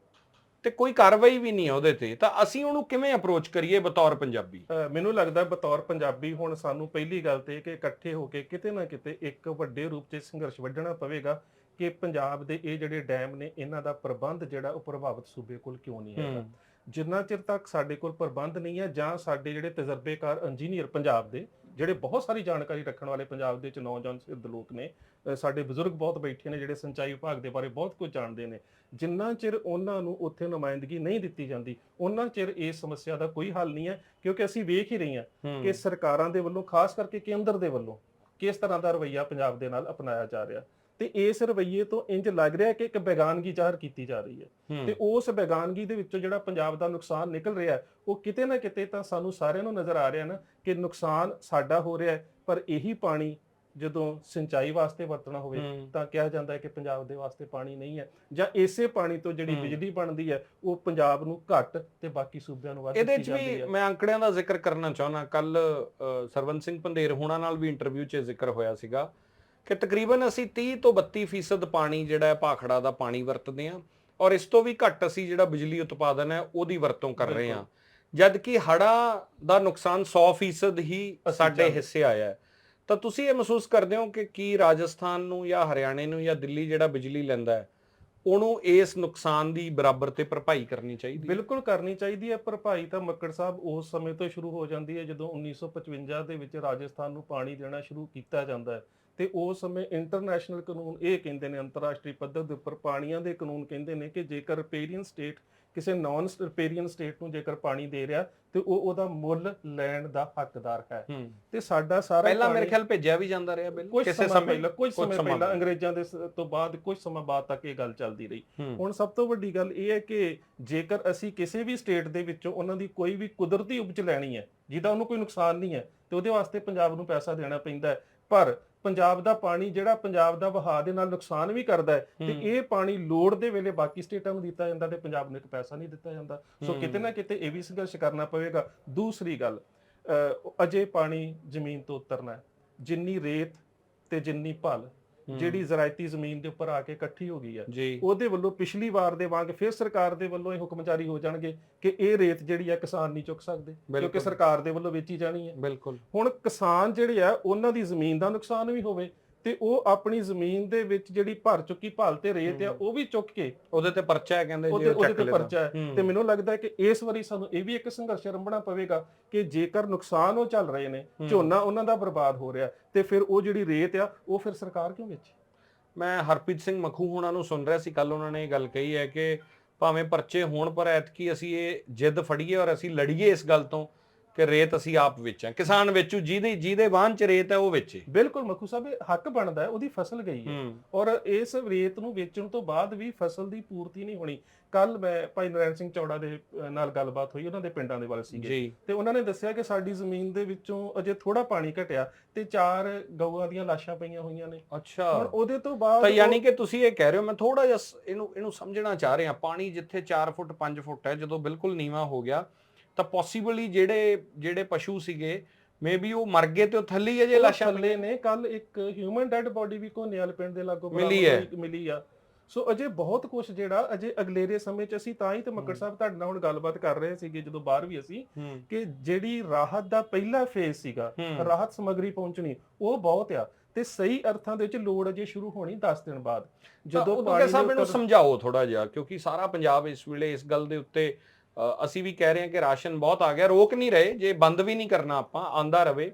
ਤੇ ਕੋਈ ਕਾਰਵਾਈ ਵੀ ਨਹੀਂ ਹੈ ਉਹਦੇ ਤੇ ਤਾਂ ਅਸੀਂ ਉਹਨੂੰ ਕਿਵੇਂ ਅਪਰੋਚ ਕਰੀਏ ਬਤੌਰ ਪੰਜਾਬੀ? ਮੈਨੂੰ ਲੱਗਦਾ ਬਤੌਰ ਪੰਜਾਬੀ ਹੁਣ ਸਾਨੂੰ ਪਹਿਲੀ ਗੱਲ ਤੇ ਕਿ ਇਕੱਠੇ ਹੋ ਕੇ ਕਿਤੇ ਨਾ ਕਿਤੇ ਇੱਕ ਵੱਡੇ ਰੂਪ 'ਚ ਸੰਘਰਸ਼ ਵੱਢਣਾ ਪਵੇਗਾ ਕਿ ਪੰਜਾਬ ਦੇ ਇਹ ਜਿਹੜੇ ਡੈਮ ਨੇ ਇਹਨਾਂ ਦਾ ਪ੍ਰਬੰਧ ਜਿਹੜਾ ਉਹ ਪ੍ਰਭਾਵਿਤ ਸੂਬੇ ਕੋਲ ਕਿਉਂ ਨਹੀਂ ਹੈਗਾ? ਜਿੰਨਾ ਚਿਰ ਤੱਕ ਸਾਡੇ ਕੋਲ ਪ੍ਰਬੰਧ ਨਹੀਂ ਹੈ ਜਾਂ ਸਾਡੇ ਜਿਹੜੇ ਤਜਰਬੇਕਾਰ ਇੰਜੀਨੀਅਰ ਪੰਜਾਬ ਦੇ ਜਿਹੜੇ ਬਹੁਤ ਸਾਰੀ ਜਾਣਕਾਰੀ ਰੱਖਣ ਵਾਲੇ ਪੰਜਾਬ ਦੇ ਵਿੱਚ ਨੌਜਵਾਨ ਸਿੱਧ ਲੋਕ ਨੇ ਸਾਡੇ ਬਜ਼ੁਰਗ ਬਹੁਤ ਬੈਠੇ ਨੇ ਜਿਹੜੇ ਸਿੰਚਾਈ ਵਿਭਾਗ ਦੇ ਬਾਰੇ ਬਹੁਤ ਕੁਝ ਜਾਣਦੇ ਨੇ। ਜਿੰਨਾ ਚਿਰ ਉਹਨਾਂ ਨੂੰ ਉੱਥੇ ਨੁਮਾਇੰਦਗੀ ਨਹੀਂ ਦਿੱਤੀ ਜਾਂਦੀ ਉਹਨਾਂ ਚਿਰ ਇਸ ਸਮੱਸਿਆ ਦਾ ਕੋਈ ਹੱਲ ਨਹੀਂ ਹੈ ਕਿਉਂਕਿ ਅਸੀਂ ਵੇਖ ਹੀ ਰਹੇ ਹਾਂ। ਕਿ ਸਰਕਾਰਾਂ ਦੇ ਵੱਲੋਂ ਖਾਸ ਕਰਕੇ ਕੇਂਦਰ ਦੇ ਵੱਲੋਂ ਕਿਸ ਤਰ੍ਹਾਂ ਦਾ ਰਵੱਈਆ ਪੰਜਾਬ ਦੇ ਨਾਲ ਅਪਣਾਇਆ ਜਾ ਰਿਹਾ। ਤੇ ਇਸ ਰਵੱਈਏ ਤੋਂ ਇੰਜ ਲੱਗ ਰਿਹਾ ਕਿ ਇੱਕ ਬੇਗਾਨਗੀ ਜ਼ਾਹਰ ਕੀਤੀ ਜਾ ਰਹੀ ਹੈ। ਤੇ ਉਸ ਬੇਗਾਨਗੀ ਦੇ ਵਿੱਚੋਂ ਜਿਹੜਾ ਪੰਜਾਬ ਦਾ ਨੁਕਸਾਨ ਨਿਕਲ ਰਿਹਾ ਉਹ ਕਿਤੇ ਨਾ ਕਿਤੇ ਤਾਂ ਸਾਨੂੰ ਸਾਰਿਆਂ ਨੂੰ ਨਜ਼ਰ ਆ ਰਿਹਾ ਨਾ ਕਿ ਨੁਕਸਾਨ ਸਾਡਾ ਹੋ ਰਿਹਾ ਪਰ ਇਹੀ ਪਾਣੀ ਜਦੋਂ ਸਿੰਚਾਈ ਵਾਸਤੇ ਵਰਤਣਾ ਹੋਵੇ। ਤਾਂ ਕਿਹਾ ਜਾਂਦਾ ਹੈ ਕਿ ਪੰਜਾਬ ਦੇ ਵਾਸਤੇ ਪਾਣੀ ਨਹੀਂ ਹੈ ਜਾਂ ਇਸੇ ਪਾਣੀ ਤੋਂ ਜਿਹੜੀ। ਬਿਜਲੀ ਬਣਦੀ ਹੈ ਉਹ ਪੰਜਾਬ ਨੂੰ ਘੱਟ ਤੇ ਬਾਕੀ ਸੂਬਿਆਂ ਨੂੰ ਵੱਧ ਇਹਦੇ ਦਿੱਤੀ ਚ ਜਾਂਦੀ ਵੀ ਮੈਂ ਅੰਕੜਿਆਂ ਦਾ ਜ਼ਿਕਰ ਕਰਨਾ ਚਾਹੁੰਦਾ। ਕੱਲ ਸਰਵਨ ਸਿੰਘ ਪੰਧੇਰ ਹੋਣਾ ਨਾਲ ਵੀ ਇੰਟਰਵਿਊ 'ਚ ਜ਼ਿਕਰ ਹੋਇਆ ਸੀਗਾ। ਕਿ ਤਕਰੀਬਨ ਅਸੀਂ 30 ਤੋਂ 32% ਫੀਸਦ ਪਾਣੀ ਜਿਹੜਾ ਹੈ ਭਾਖੜਾ ਦਾ ਪਾਣੀ ਵਰਤਦੇ ਹਾਂ ਔਰ ਇਸ ਤੋਂ ਵੀ ਘੱਟ ਅਸੀਂ ਜਿਹੜਾ ਬਿਜਲੀ ਉਤਪਾਦਨ ਹੈ ਉਹਦੀ ਵਰਤੋਂ ਕਰ ਰਹੇ ਹਾਂ। ਜਦ ਕਿ ਹੜਾ ਦਾ ਨੁਕਸਾਨ 100% ਫੀਸਦ ਹੀ ਸਾਡੇ। ਹਿੱਸੇ ਆਇਆ ਹੈ। ਤਾਂ ਤੁਸੀਂ ਇਹ ਮਹਿਸੂਸ ਕਰਦੇ ਹੋ ਕਿ ਕੀ ਰਾਜਸਥਾਨ ਨੂੰ ਜਾਂ ਹਰਿਆਣੇ ਨੂੰ ਜਾਂ ਦਿੱਲੀ ਜਿਹੜਾ ਬਿਜਲੀ ਲੈਂਦਾ ਹੈ ਉਹਨੂੰ ਇਸ ਨੁਕਸਾਨ ਦੀ ਬਰਾਬਰ ਤੇ ਭਰਪਾਈ ਕਰਨੀ ਚਾਹੀਦੀ ਹੈ? ਬਿਲਕੁਲ ਕਰਨੀ ਚਾਹੀਦੀ ਹੈ। ਭਰਪਾਈ ਤਾਂ ਮੱਕੜ ਸਾਹਿਬ ਉਸ ਸਮੇਂ ਤੋਂ ਸ਼ੁਰੂ ਹੋ ਜਾਂਦੀ ਹੈ ਜਦੋਂ 1955 ਦੇ ਵਿੱਚ ਰਾਜਸਥਾਨ ਨੂੰ ਪਾਣੀ ਦੇਣਾ ਸ਼ੁਰੂ ਕੀਤਾ ਜਾਂਦਾ ਹੈ। ਤੇ ਉਸ ਸਮੇਂ ਇੰਟਰਨੈਸ਼ਨਲ ਕਾਨੂੰਨ ਇਹ ਕਹਿੰਦੇ ਨੇ ਅੰਤਰਰਾਸ਼ਟਰੀ ਪੱਧਰ ਦੇ ਉੱਪਰ ਪਾਣੀਆਂ ਦੇ ਕਾਨੂੰਨ ਕਹਿੰਦੇ ਨੇ ਕਿ ਜੇਕਰ ਰਿਪੇਰੀਅਨ ਸਟੇਟ ਕਿਸੇ ਨਾਨ ਰਿਪੇਰੀਅਨ ਸਟੇਟ ਨੂੰ ਜੇਕਰ ਪਾਣੀ ਦੇ ਰਿਹਾ ਤੇ ਉਹ ਉਹਦਾ ਮੁੱਲ ਲੈਣ ਦਾ ਹੱਕਦਾਰ ਹੈ। ਤੇ ਸਾਡਾ ਸਾਰਾ ਪਹਿਲਾਂ ਮੇਰੇ ਖਿਆਲ ਭੇਜਿਆ ਵੀ ਜਾਂਦਾ ਰਿਹਾ ਬਿੱਲ ਕਿਸੇ ਸਮਾਂ ਪਹਿਲਾਂ ਕੁਝ ਸਮੇਂ ਪਹਿਲਾਂ। ਅੰਗਰੇਜ਼ਾਂ ਦੇ ਤੋਂ ਬਾਅਦ ਕੁਝ ਸਮਾਂ ਬਾਅਦ ਤੱਕ ਇਹ ਗੱਲ ਚੱਲਦੀ ਰਹੀ। ਹੁਣ ਸਭ ਤੋਂ ਵੱਡੀ ਗੱਲ ਇਹ ਹੈ ਕਿ ਜੇਕਰ ਅਸੀਂ ਕਿਸੇ ਵੀ ਸਟੇਟ ਦੇ ਵਿੱਚੋਂ ਉਹਨਾਂ ਦੀ ਕੋਈ ਵੀ ਕੁਦਰਤੀ ਉਪਜ ਲੈਣੀ ਹੈ ਜਿਹਦਾ ਉਹਨੂੰ ਕੋਈ ਨੁਕਸਾਨ ਨਹੀਂ ਹੈ ਤੇ ਉਹਦੇ ਵਾਸਤੇ ਪੰਜਾਬ ਨੂੰ ਪੈਸਾ ਦੇਣਾ ਪੈਂਦਾ ਹੈ ਪਰ ਪੰਜਾਬ ਦਾ ਪਾਣੀ ਜਿਹੜਾ ਪੰਜਾਬ ਦਾ ਵਹਾਅ ਦੇ ਨਾਲ ਨੁਕਸਾਨ ਵੀ ਕਰਦਾ ਹੈ ਤੇ। ਇਹ ਪਾਣੀ ਲੋੜ ਦੇ ਵੇਲੇ ਬਾਕੀ ਸਟੇਟਾਂ ਨੂੰ ਦਿੱਤਾ ਜਾਂਦਾ ਤੇ ਪੰਜਾਬ ਨੂੰ ਇੱਕ ਪੈਸਾ ਨਹੀਂ ਦਿੱਤਾ ਜਾਂਦਾ ਸੋ। ਕਿਤੇ ਨਾ ਕਿਤੇ ਇਹ ਵੀ ਸੰਘਰਸ਼ ਕਰਨਾ ਪਵੇਗਾ ਦੂਸਰੀ ਗੱਲ ਅਜੇ ਪਾਣੀ ਜ਼ਮੀਨ ਤੋਂ ਉਤਰਨਾ ਹੈ ਜਿੰਨੀ ਰੇਤ ਤੇ ਜਿੰਨੀ ਭਲ। ਜਿਹੜੀ ਜ਼ਰਾਇਤੀ ਜ਼ਮੀਨ ਦੇ ਉੱਪਰ ਆ ਕੇ ਇਕੱਠੀ ਹੋ ਗਈ ਹੈ ਉਹਦੇ ਵੱਲੋਂ ਪਿਛਲੀ ਵਾਰ ਦੇ ਵਾਂਗ ਫਿਰ ਸਰਕਾਰ ਦੇ ਵੱਲੋਂ ਇਹ ਹੁਕਮ ਜਾਰੀ ਹੋ ਜਾਣਗੇ ਕਿ ਇਹ ਰੇਤ ਜਿਹੜੀ ਆ ਕਿਸਾਨ ਨਹੀਂ ਚੁੱਕ ਸਕਦੇ ਕਿਉਂਕਿ। ਸਰਕਾਰ ਦੇ ਵੱਲੋਂ ਵੇਚੀ ਜਾਣੀ ਹੈ ਬਿਲਕੁਲ। ਹੁਣ ਕਿਸਾਨ ਜਿਹੜੇ ਆ ਉਹਨਾਂ ਦੀ ਜ਼ਮੀਨ ਦਾ ਨੁਕਸਾਨ ਵੀ ਹੋਵੇ ਤੇ ਉਹ ਆਪਣੀ ਜ਼ਮੀਨ ਦੇ ਵਿੱਚ ਜਿਹੜੀ ਭਰ ਚੁੱਕੀ ਭਲ ਤੇ ਰੇਤ ਆ। ਉਹ ਵੀ ਚੁੱਕ ਕੇ ਉਹਦੇ ਤੇ ਪਰਚਾ ਹੈ ਕਹਿੰਦੇ ਜੇ ਉਹਦੇ ਤੇ ਪਰਚਾ ਹੈ। ਤੇ ਮੈਨੂੰ ਲੱਗਦਾ ਹੈ ਕਿ ਇਸ ਵਾਰੀ ਸਾਨੂੰ ਇਹ ਵੀ ਇੱਕ ਸੰਘਰਸ਼ ਰੰਭਣਾ ਪਵੇਗਾ ਕਿ ਜੇਕਰ ਨੁਕਸਾਨ ਉਹ ਚੱਲ ਰਹੇ ਨੇ। ਝੋਨਾ ਉਹਨਾਂ ਦਾ ਬਰਬਾਦ ਹੋ ਰਿਹਾ ਤੇ ਫਿਰ ਉਹ ਜਿਹੜੀ ਰੇਤ ਆ ਉਹ ਫਿਰ ਸਰਕਾਰ ਕਿਉਂ ਵੇਚੇ ਮੈਂ ਹਰਪ੍ਰੀਤ ਸਿੰਘ ਮਖੂ ਹੋਣਾ ਨੂੰ ਸੁਣ ਰਿਹਾ ਸੀ ਕੱਲ ਉਹਨਾਂ ਨੇ ਇਹ ਗੱਲ ਕਹੀ ਹੈ ਕਿ ਭਾਵੇਂ ਪਰਚੇ ਹੋਣ ਪਰ ਐਤਕੀ ਅਸੀਂ ਇਹ ਜਿੱਦ ਫੜੀਏ ਔਰ ਅਸੀਂ ਲੜੀਏ ਇਸ ਗੱਲ ਤੋਂ ਕਿ ਰੇਤ ਅਸੀਂ ਆਪ ਵੇਚਾਂ। ਕਿਸਾਨ ਵੇਚੂ ਜਿਹਦੇ ਜਿਹਦੇ ਵਾਹਨ ਚ ਰੇਤ ਹੈ ਉਹ ਵੇਚੇ। ਬਿਲਕੁਲ ਮੱਖੂ ਸਾਹਿਬ ਇਹ ਹੱਕ ਬਣਦਾ ਹੈ ਉਹਦੀ ਫਸਲ ਗਈ ਹੈ। ਹੂੰ। ਔਰ ਇਸ ਰੇਤ ਨੂੰ ਵੇਚਣ ਤੋਂ ਬਾਅਦ ਵੀ ਫਸਲ ਦੀ ਪੂਰਤੀ ਨਹੀਂ ਹੋਣੀ। ਕੱਲ ਮੈਂ ਭਾਈ ਨਰੈਣ ਸਿੰਘ ਚੌੜਾ ਦੇ ਨਾਲ ਗੱਲਬਾਤ ਹੋਈ ਉਹਨਾਂ ਦੇ ਪਿੰਡਾਂ ਦੇ ਵੱਲ ਸੀਗੇ। ਜੀ। ਤੇ ਉਹਨਾਂ ਨੇ ਦੱਸਿਆ ਕਿ ਸਾਡੀ ਜ਼ਮੀਨ ਦੇ ਵਿੱਚੋਂ ਅਜੇ ਥੋੜਾ ਪਾਣੀ ਘਟਿਆ ਤੇ ਚਾਰ ਗਊਆਂ ਦੀਆਂ ਲਾਸ਼ਾਂ ਪਈਆਂ ਹੋਈਆਂ ਨੇ। ਅੱਛਾ। ਹੁਣ ਉਹਦੇ ਤੋਂ ਬਾਅਦ ਤਾਂ ਯਾਨੀ ਕਿ ਤੁਸੀਂ ਇਹ ਕਹਿ ਰਹੇ ਹੋ ਮੈਂ ਥੋੜਾ ਜਿਹਾ ਸ- ਇਹਨੂੰ ਇਹਨੂੰ ਸਮਝਣਾ ਚਾਹ ਰਿਹਾ। ਪਾਣੀ ਜਿੱਥੇ 4 ਫੁੱਟ 5 ਫੁੱਟ ਹੈ ਜਦੋਂ ਬਿਲਕੁਲ ਨੀਵਾ ਹੋ ਗਿਆ ਤਾਂ ਪੋਸੀਬਲੀ ਜਿਹੜੇ ਜਿਹੜੇ ਪਸ਼ੂ ਸੀਗੇ ਮੇਬੀ ਉਹ ਮਰ ਗਏ ਤੇ ਉਹ ਥੱਲੇ ਹੀ ਅਜੇ ਲਾਸ਼ਾਂ ਥੱਲੇ ਨੇ ਕੱਲ ਇੱਕ ਹਿਊਮਨ ਡੈਡ ਬੋਡੀ ਵੀ ਕੋਨੇਵਾਲ ਪਿੰਡ ਦੇ ਲਾਗੋਂ ਮਿਲੀ ਹੈ। ਮਿਲੀ ਆ ਸੋ ਅਜੇ ਬਹੁਤ ਕੁਝ ਜਿਹੜਾ ਅਜੇ ਅਗਲੇਰੇ ਸਮੇਂ 'ਚ ਅਸੀਂ ਤਾਂ ਹੀ ਤੇ ਮੱਕੜ। ਸਾਹਿਬ ਤੁਹਾਡੇ ਨਾਲ ਹੁਣ ਗੱਲਬਾਤ ਕਰ ਰਹੇ ਸੀਗੇ ਜਦੋਂ ਬਾਹਰ ਵੀ ਅਸੀਂ ਕਿ ਜਿਹੜੀ ਰਾਹਤ ਦਾ ਪਹਿਲਾ ਫੇਜ਼ ਸੀਗਾ। ਰਾਹਤ ਸਮੱਗਰੀ ਪਹੁੰਚਣੀ ਉਹ ਬਹੁਤ ਆ ਤੇ ਸਹੀ ਅਰਥਾਂ ਦੇ ਵਿੱਚ ਲੋੜ ਅਜੇ ਸ਼ੁਰੂ ਹੋਣੀ 10 ਦਿਨ ਬਾਅਦ ਜਦੋਂ ਪਾਣੀ ਕੇ ਸਾਹਿਬ ਸਮਝਾਓ ਥੋੜਾ ਜਿਹਾ ਕਿਉਂਕਿ ਸਾਰਾ ਪੰਜਾਬ ਇਸ ਵੇਲੇ ਇਸ ਗੱਲ ਦੇ ਉੱਤੇ ਅਸੀਂ ਵੀ ਕਹਿ ਰਹੇ ਹਾਂ ਕਿ ਰਾਸ਼ਨ ਬਹੁਤ ਆ ਗਿਆ ਰੋਕ ਨਹੀਂ ਰਹੇ ਜੇ ਬੰਦ ਵੀ ਨਹੀਂ ਕਰਨਾ ਆਪਾਂ ਆਂਦਾ ਰਵੇ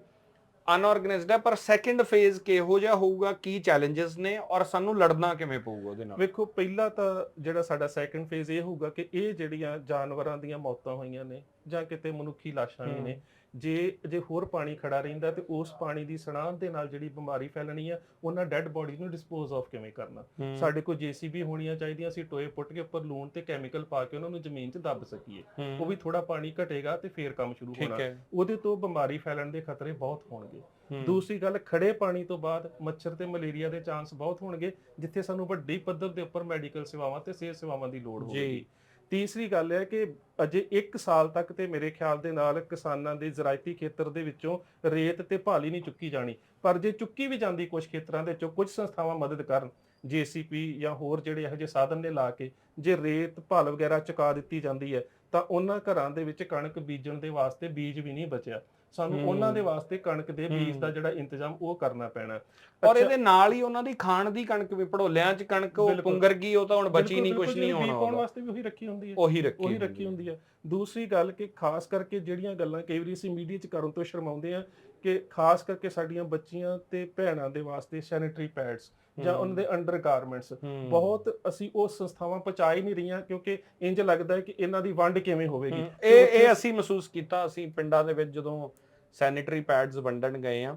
ਅਨਆਰਗੇਨਾਈਜ਼ਡ ਹੈ ਪਰ ਸੈਕੰਡ ਫੇਜ਼ ਕਿਹੋ ਜਿਹਾ ਹੋਊਗਾ ਕੀ ਚੈਲੰਜਸ ਨੇ ਔਰ ਸਾਨੂੰ ਲੜਨਾ ਕਿਵੇਂ ਪਊਗਾ ਉਹਦੇ ਨਾਲ ਵੇਖੋ ਪਹਿਲਾ ਤਾਂ ਜਿਹੜਾ ਸਾਡਾ ਸੈਕੰਡ ਫੇਜ਼ ਇਹ ਹੋਊਗਾ ਕਿ ਇਹ ਜਿਹੜੀਆਂ ਜਾਨਵਰਾਂ ਦੀਆਂ ਮੌਤਾਂ ਹੋਈਆਂ ਨੇ ਜਾਂ ਕਿਤੇ ਮਨੁੱਖੀ ਲਾਸ਼ਾਂ। ਨੇ ਜੇ ਜੇ ਹੋਰ ਪਾਣੀ ਖੜਾ ਰਹਿੰਦਾ ਤੇ ਉਸ ਪਾਣੀ ਦੀ ਸੜਾਨ ਦੇ ਨਾਲ ਜਿਹੜੀ ਬਿਮਾਰੀ ਫੈਲਣੀ ਆ ਉਹਨਾਂ ਡੈੱਡ ਬੋਡੀ ਨੂੰ ਡਿਸਪੋਜ਼ ਆਫ ਕਿਵੇਂ ਕਰਨਾ? ਸਾਡੇ ਕੋਲ ਜੀਸੀਬੀ ਹੋਣੀਆਂ ਚਾਹੀਦੀਆਂ ਅਸੀਂ ਟੋਏ ਪੁੱਟ ਕੇ ਉੱਪਰ ਲੂਣ ਤੇ ਕੈਮੀਕਲ ਪਾ ਕੇ ਉਹਨਾਂ ਨੂੰ ਜ਼ਮੀਨ 'ਚ ਦੱਬ ਸਕੀਏ। ਉਹ ਵੀ ਥੋੜਾ ਪਾਣੀ ਘਟੇਗਾ ਤੇ ਫੇਰ ਕੰਮ ਸ਼ੁਰੂ ਹੋਣਾ। ਉਹਦੇ ਤੋਂ ਬਿਮਾਰੀ ਫੈਲਣ ਦੇ ਖਤਰੇ ਬਹੁਤ ਹੋਣਗੇ। ਦੂਸਰੀ ਗੱਲ ਖੜੇ ਪਾਣੀ ਤੋਂ ਬਾਅਦ ਮੱਛਰ ਤੇ ਮਲੇਰੀਆ ਦੇ ਚਾਂਸ ਬਹੁਤ ਹੋਣਗੇ ਜਿੱਥੇ ਸਾਨੂੰ ਵੱਡੀ ਪੱਧਰ ਦੇ ਉੱਪਰ ਮੈਡੀਕਲ ਸੇਵਾਵਾਂ ਤੇ ਸਿਹਤ ਸੇਵਾਵਾਂ ਦੀ ਲੋੜ। ਹੋਵੇਗੀ। ਤੀਸਰੀ ਗੱਲ ਹੈ ਕਿ ਅਜੇ 1 ਸਾਲ ਤੱਕ ਤੇ ਮੇਰੇ ਖਿਆਲ ਦੇ ਨਾਲ ਕਿਸਾਨਾਂ ਦੇ ਜ਼ਰਾਇਤੀ ਖੇਤਰ ਦੇ ਵਿੱਚੋਂ ਰੇਤ ਤੇ ਭਾਲੀ ਨਹੀਂ ਚੁੱਕੀ ਜਾਣੀ। ਪਰ ਜੇ ਚੁੱਕੀ ਵੀ ਜਾਂਦੀ ਕੁਝ ਖੇਤਰਾਂ ਦੇ ਵਿੱਚੋਂ ਕੁਝ ਸੰਸਥਾਵਾਂ ਮਦਦ ਕਰਨ, ਜੀਸੀਪੀ ਜਾਂ ਹੋਰ ਜਿਹੜੇ ਇਹੋ ਜਿਹੇ ਸਾਧਨ ਨੇ ਲਾ ਕੇ ਜੇ ਰੇਤ, ਭਾਲ ਵਗੈਰਾ ਚੁਕਾ ਦਿੱਤੀ ਜਾਂਦੀ ਹੈ, ਤਾਂ ਉਹਨਾਂ ਘਰਾਂ ਦੇ ਵਿੱਚ ਕਣਕ ਬੀਜਣ ਦੇ ਵਾਸਤੇ ਬੀਜ ਵੀ ਨਹੀਂ ਬਚਿਆ। ਸਾਨੂੰ। ਉਹਨਾਂ ਦੇ ਵਾਸਤੇ ਕਣਕ ਦੇ ਬੀਜ। ਦਾ ਜਿਹੜਾ ਇੰਤਜ਼ਾਮ ਉਹ ਕਰਨਾ ਪੈਣਾ ਔਰ ਇਹਦੇ ਨਾਲ ਹੀ ਉਹਨਾਂ ਦੀ ਖਾਣ ਦੀ ਕਣਕ ਵੀ ਭੜੋਲਿਆਂ 'ਚ ਕਣਕ ਉਹ। ਪੁੰਗਰ ਗਈ ਉਹ ਤਾਂ ਹੁਣ ਬਚੀ ਨਹੀਂ ਕੁਝ ਬਿਲਕੁਲ ਨਹੀਂ ਹੋਣਾ ਪਾਉਣ। ਵਾਸਤੇ ਵੀ ਉਹੀ ਰੱਖੀ ਹੁੰਦੀ ਹੈ ਉਹੀ ਰੱਖੀ ਉਹੀ ਰੱਖੀ ਹੁੰਦੀ ਹੈ ਦੂਸਰੀ ਗੱਲ ਕਿ ਖਾਸ ਕਰਕੇ ਜਿਹੜੀਆਂ ਗੱਲਾਂ ਕਈ ਵਾਰੀ ਅਸੀਂ ਮੀਡੀਆ 'ਚ ਕਰਨ ਤੋਂ ਸ਼ਰਮਾਉਂਦੇ ਆ ਕਿ ਖਾਸ ਕਰਕੇ ਸਾਡੀਆਂ ਬੱਚੀਆਂ ਤੇ ਭੈਣਾਂ ਦੇ ਵਾਸਤੇ ਸੈਨੀਟਰੀ ਪੈਡਸ ਜਾਂ। ਉਹਨਾਂ ਦੇ ਅੰਡਰਗਾਰਮੈਂਟਸ ਹੂੰ। ਬਹੁਤ ਅਸੀਂ ਉਹ ਸੰਸਥਾਵਾਂ ਪਹੁੰਚਾ ਹੀ ਨਹੀਂ ਰਹੀਆਂ ਕਿਉਂਕਿ ਇੰਜ ਲੱਗਦਾ ਹੈ ਕਿ ਇਹਨਾਂ ਦੀ ਵੰਡ ਕਿਵੇਂ ਹੋਵੇਗੀ। ਇਹ ਇਹ ਅਸੀਂ ਮਹਿਸੂਸ ਕੀਤਾ ਅਸੀਂ ਪਿੰਡਾਂ ਦੇ ਵਿੱਚ ਜਦੋਂ ਸੈਨੀਟਰੀ ਪੈਡਸ ਵੰਡਣ ਗਏ ਆ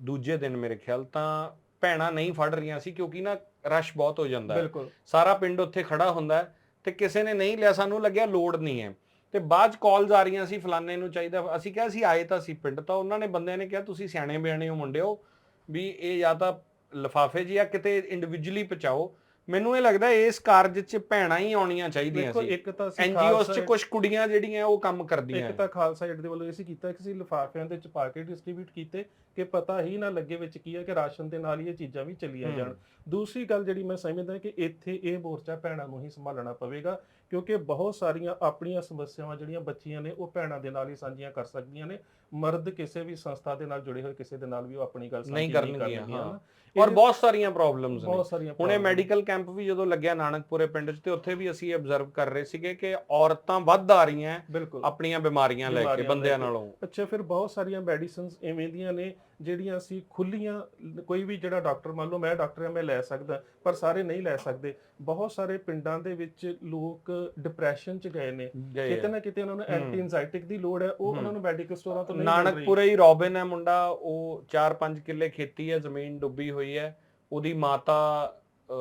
ਦੂਜੇ ਦਿਨ ਮੇਰੇ ਖਿਆਲ ਤਾਂ ਭੈਣਾਂ ਨਹੀਂ ਫੜ ਰਹੀਆਂ ਸੀ ਕਿਉਂਕਿ ਨਾ ਰਸ਼ ਬਹੁਤ ਹੋ ਜਾਂਦਾ ਹੈ। ਸਾਰਾ ਪਿੰਡ ਉੱਥੇ ਖੜਾ ਹੁੰਦਾ ਹੈ ਤੇ ਕਿਸੇ ਨੇ ਨਹੀਂ ਲਿਆ ਸਾਨੂੰ ਲੱਗਿਆ ਲੋੜ ਨਹੀਂ ਹੈ। ਤੇ ਬਾਅਦ ਕਾਲਸ ਆ ਰਹੀਆਂ ਸੀ ਫਲਾਣੇ ਨੂੰ ਚਾਹੀਦਾ। ਅਸੀਂ ਕਿਹਾ ਸੀ ਆਏ ਤਾਂ ਸੀ ਪਿੰਡ ਤਾਂ ਉਹਨਾਂ ਨੇ ਬੰਦਿਆਂ ਨੇ ਕਿਹਾ ਤੁਸੀਂ ਸਿਆਣੇ ਬਿਆਣੇ ਹੋ ਮੁੰਡਿਓ ਵੀ ਇਹ ਜਾਂ ਤਾਂ ਲਫਾਫੇ 'ਚ ਜਾਂ ਕਿਤੇ ਇੰਡੀਵਿਜੂਅਲੀ ਪਹੁੰਚਾਓ। ਮੈਨੂੰ ਇਹ ਲੱਗਦਾ ਇਸ ਕਾਰਜ 'ਚ ਭੈਣਾਂ ਹੀ ਆਉਣੀਆਂ ਚਾਹੀਦੀਆਂ ਸੀ। ਇੱਕ ਤਾਂ ਐਨਜੀਓਸ 'ਚ ਕੁਝ ਕੁੜੀਆਂ ਜਿਹੜੀਆਂ ਉਹ ਕੰਮ ਕਰਦੀਆਂ। ਇੱਕ ਤਾਂ ਖਾਲਸਾ ਏਡ ਦੇ ਵੱਲੋਂ ਇਹ ਸੀ ਕੀਤਾ ਕਿ ਅਸੀਂ ਲਿਫਾਫਿਆਂ ਦੇ ਵਿੱਚ ਪਾ ਕੇ ਡਿਸਟ੍ਰੀਬਿਊਟ ਕੀਤੇ ਕਿ ਪਤਾ ਹੀ ਨਾ ਲੱਗੇ ਵਿੱਚ ਕੀ ਹੈ ਕਿ ਰਾਸ਼ਨ ਦੇ ਨਾਲ ਹੀ ਇਹ ਚੀਜ਼ਾਂ ਵੀ ਚੱਲੀਆਂ। ਜਾਣ। ਦੂਸਰੀ ਗੱਲ ਜਿਹੜੀ ਮੈਂ ਸਮਝਦਾ ਕਿ ਇੱਥੇ ਇਹ ਮੋਰਚਾ ਭੈਣਾਂ ਨੂੰ ਹੀ ਸੰਭਾਲਣਾ ਪਵੇਗਾ। ਕਿਉਂਕਿ ਬਹੁਤ ਸਾਰੀਆਂ ਆਪਣੀਆਂ ਸਮੱਸਿਆਵਾਂ ਜਿਹੜੀਆਂ ਬੱਚੀਆਂ ਨੇ ਉਹ ਭੈਣਾਂ ਦੇ ਨਾਲ ਹੀ ਸਾਂਝੀਆਂ ਕਰ ਸਕਦੀਆਂ ਨੇ। ਮਰਦ ਕਿਸੇ ਵੀ ਸੰਸਥਾ ਦੇ ਨਾਲ ਜੁੜੇ ਹੋਏ ਕਿਸੇ ਦੇ ਨਾਲ ਵੀ ਉਹ ਆਪਣੀ ਗੱਲ ਨਹੀਂ ਸਾਂਝੀ ਕਰਨਗੀਆਂ, ਕਰਨਗੀਆਂ। ਹਾਂ। ਔਰ ਬਹੁਤ ਸਾਰੀਆਂ ਪ੍ਰੋਬਲਮਸ ਨੇ। ਹੁਣੇ ਮੈਡੀਕਲ ਕੈਂਪ ਵੀ ਜਦੋਂ ਲੱਗਿਆ ਨਾਨਕਪੁਰੇ ਪਿੰਡ 'ਚ ਤੇ ਉੱਥੇ ਵੀ ਅਸੀਂ ਆਬਜ਼ਰਵ ਕਰ ਰਹੇ ਸੀਗੇ ਕਿ ਔਰਤਾਂ ਵੱਧ ਆ ਰਹੀਆਂ ਆਪਣੀਆਂ ਬਿਮਾਰੀਆਂ ਲੈ ਕੇ ਬੰਦਿਆਂ। ਨਾਲੋਂ। ਅੱਛਾ ਫਿਰ ਬਹੁਤ ਸਾਰੀਆਂ ਮੈਡੀਸਿਨਸ ਐਵੇਂ ਦੀਆਂ ਨੇ ਜਿਹੜੀਆਂ ਅਸੀਂ ਖੁੱਲੀਆਂ ਕੋਈ ਵੀ ਜਿਹੜਾ ਡਾਕਟਰ ਮੰਨ ਲਓ ਮੈਂ ਡਾਕਟਰ ਹਾਂ ਮੈਂ ਲੈ ਸਕਦਾ ਪਰ ਸਾਰੇ ਨਹੀਂ ਲੈ ਸਕਦੇ ਬਹੁਤ ਸਾਰੇ ਪਿੰਡਾਂ ਦੇ ਵਿੱਚ ਲੋਕ ਡਿਪਰੈਸ਼ਨ ਚ ਗਏ ਨੇ ਕਿਤੇ। ਨਾ ਕਿਤੇ ਉਹਨਾਂ ਨੂੰ। ਐਂਟੀ ਐਂਜ਼ਾਈਟਿਕ ਦੀ ਲੋੜ ਹੈ ਉਹ। ਉਹਨਾਂ ਨੂੰ ਮੈਡੀਕਲ ਸਟੋਰਾਂ ਤੋਂ ਨਹੀਂ ਨਾਨਕਪੁਰੇ ਹੀ ਰੋਬਿਨ ਹੈ ਮੁੰਡਾ ਉਹ 4-5 ਕਿੱਲੇ ਖੇਤੀ ਹੈ ਜ਼ਮੀਨ ਡੁੱਬੀ ਹੋਈ ਹੈ ਉਹਦੀ ਮਾਤਾ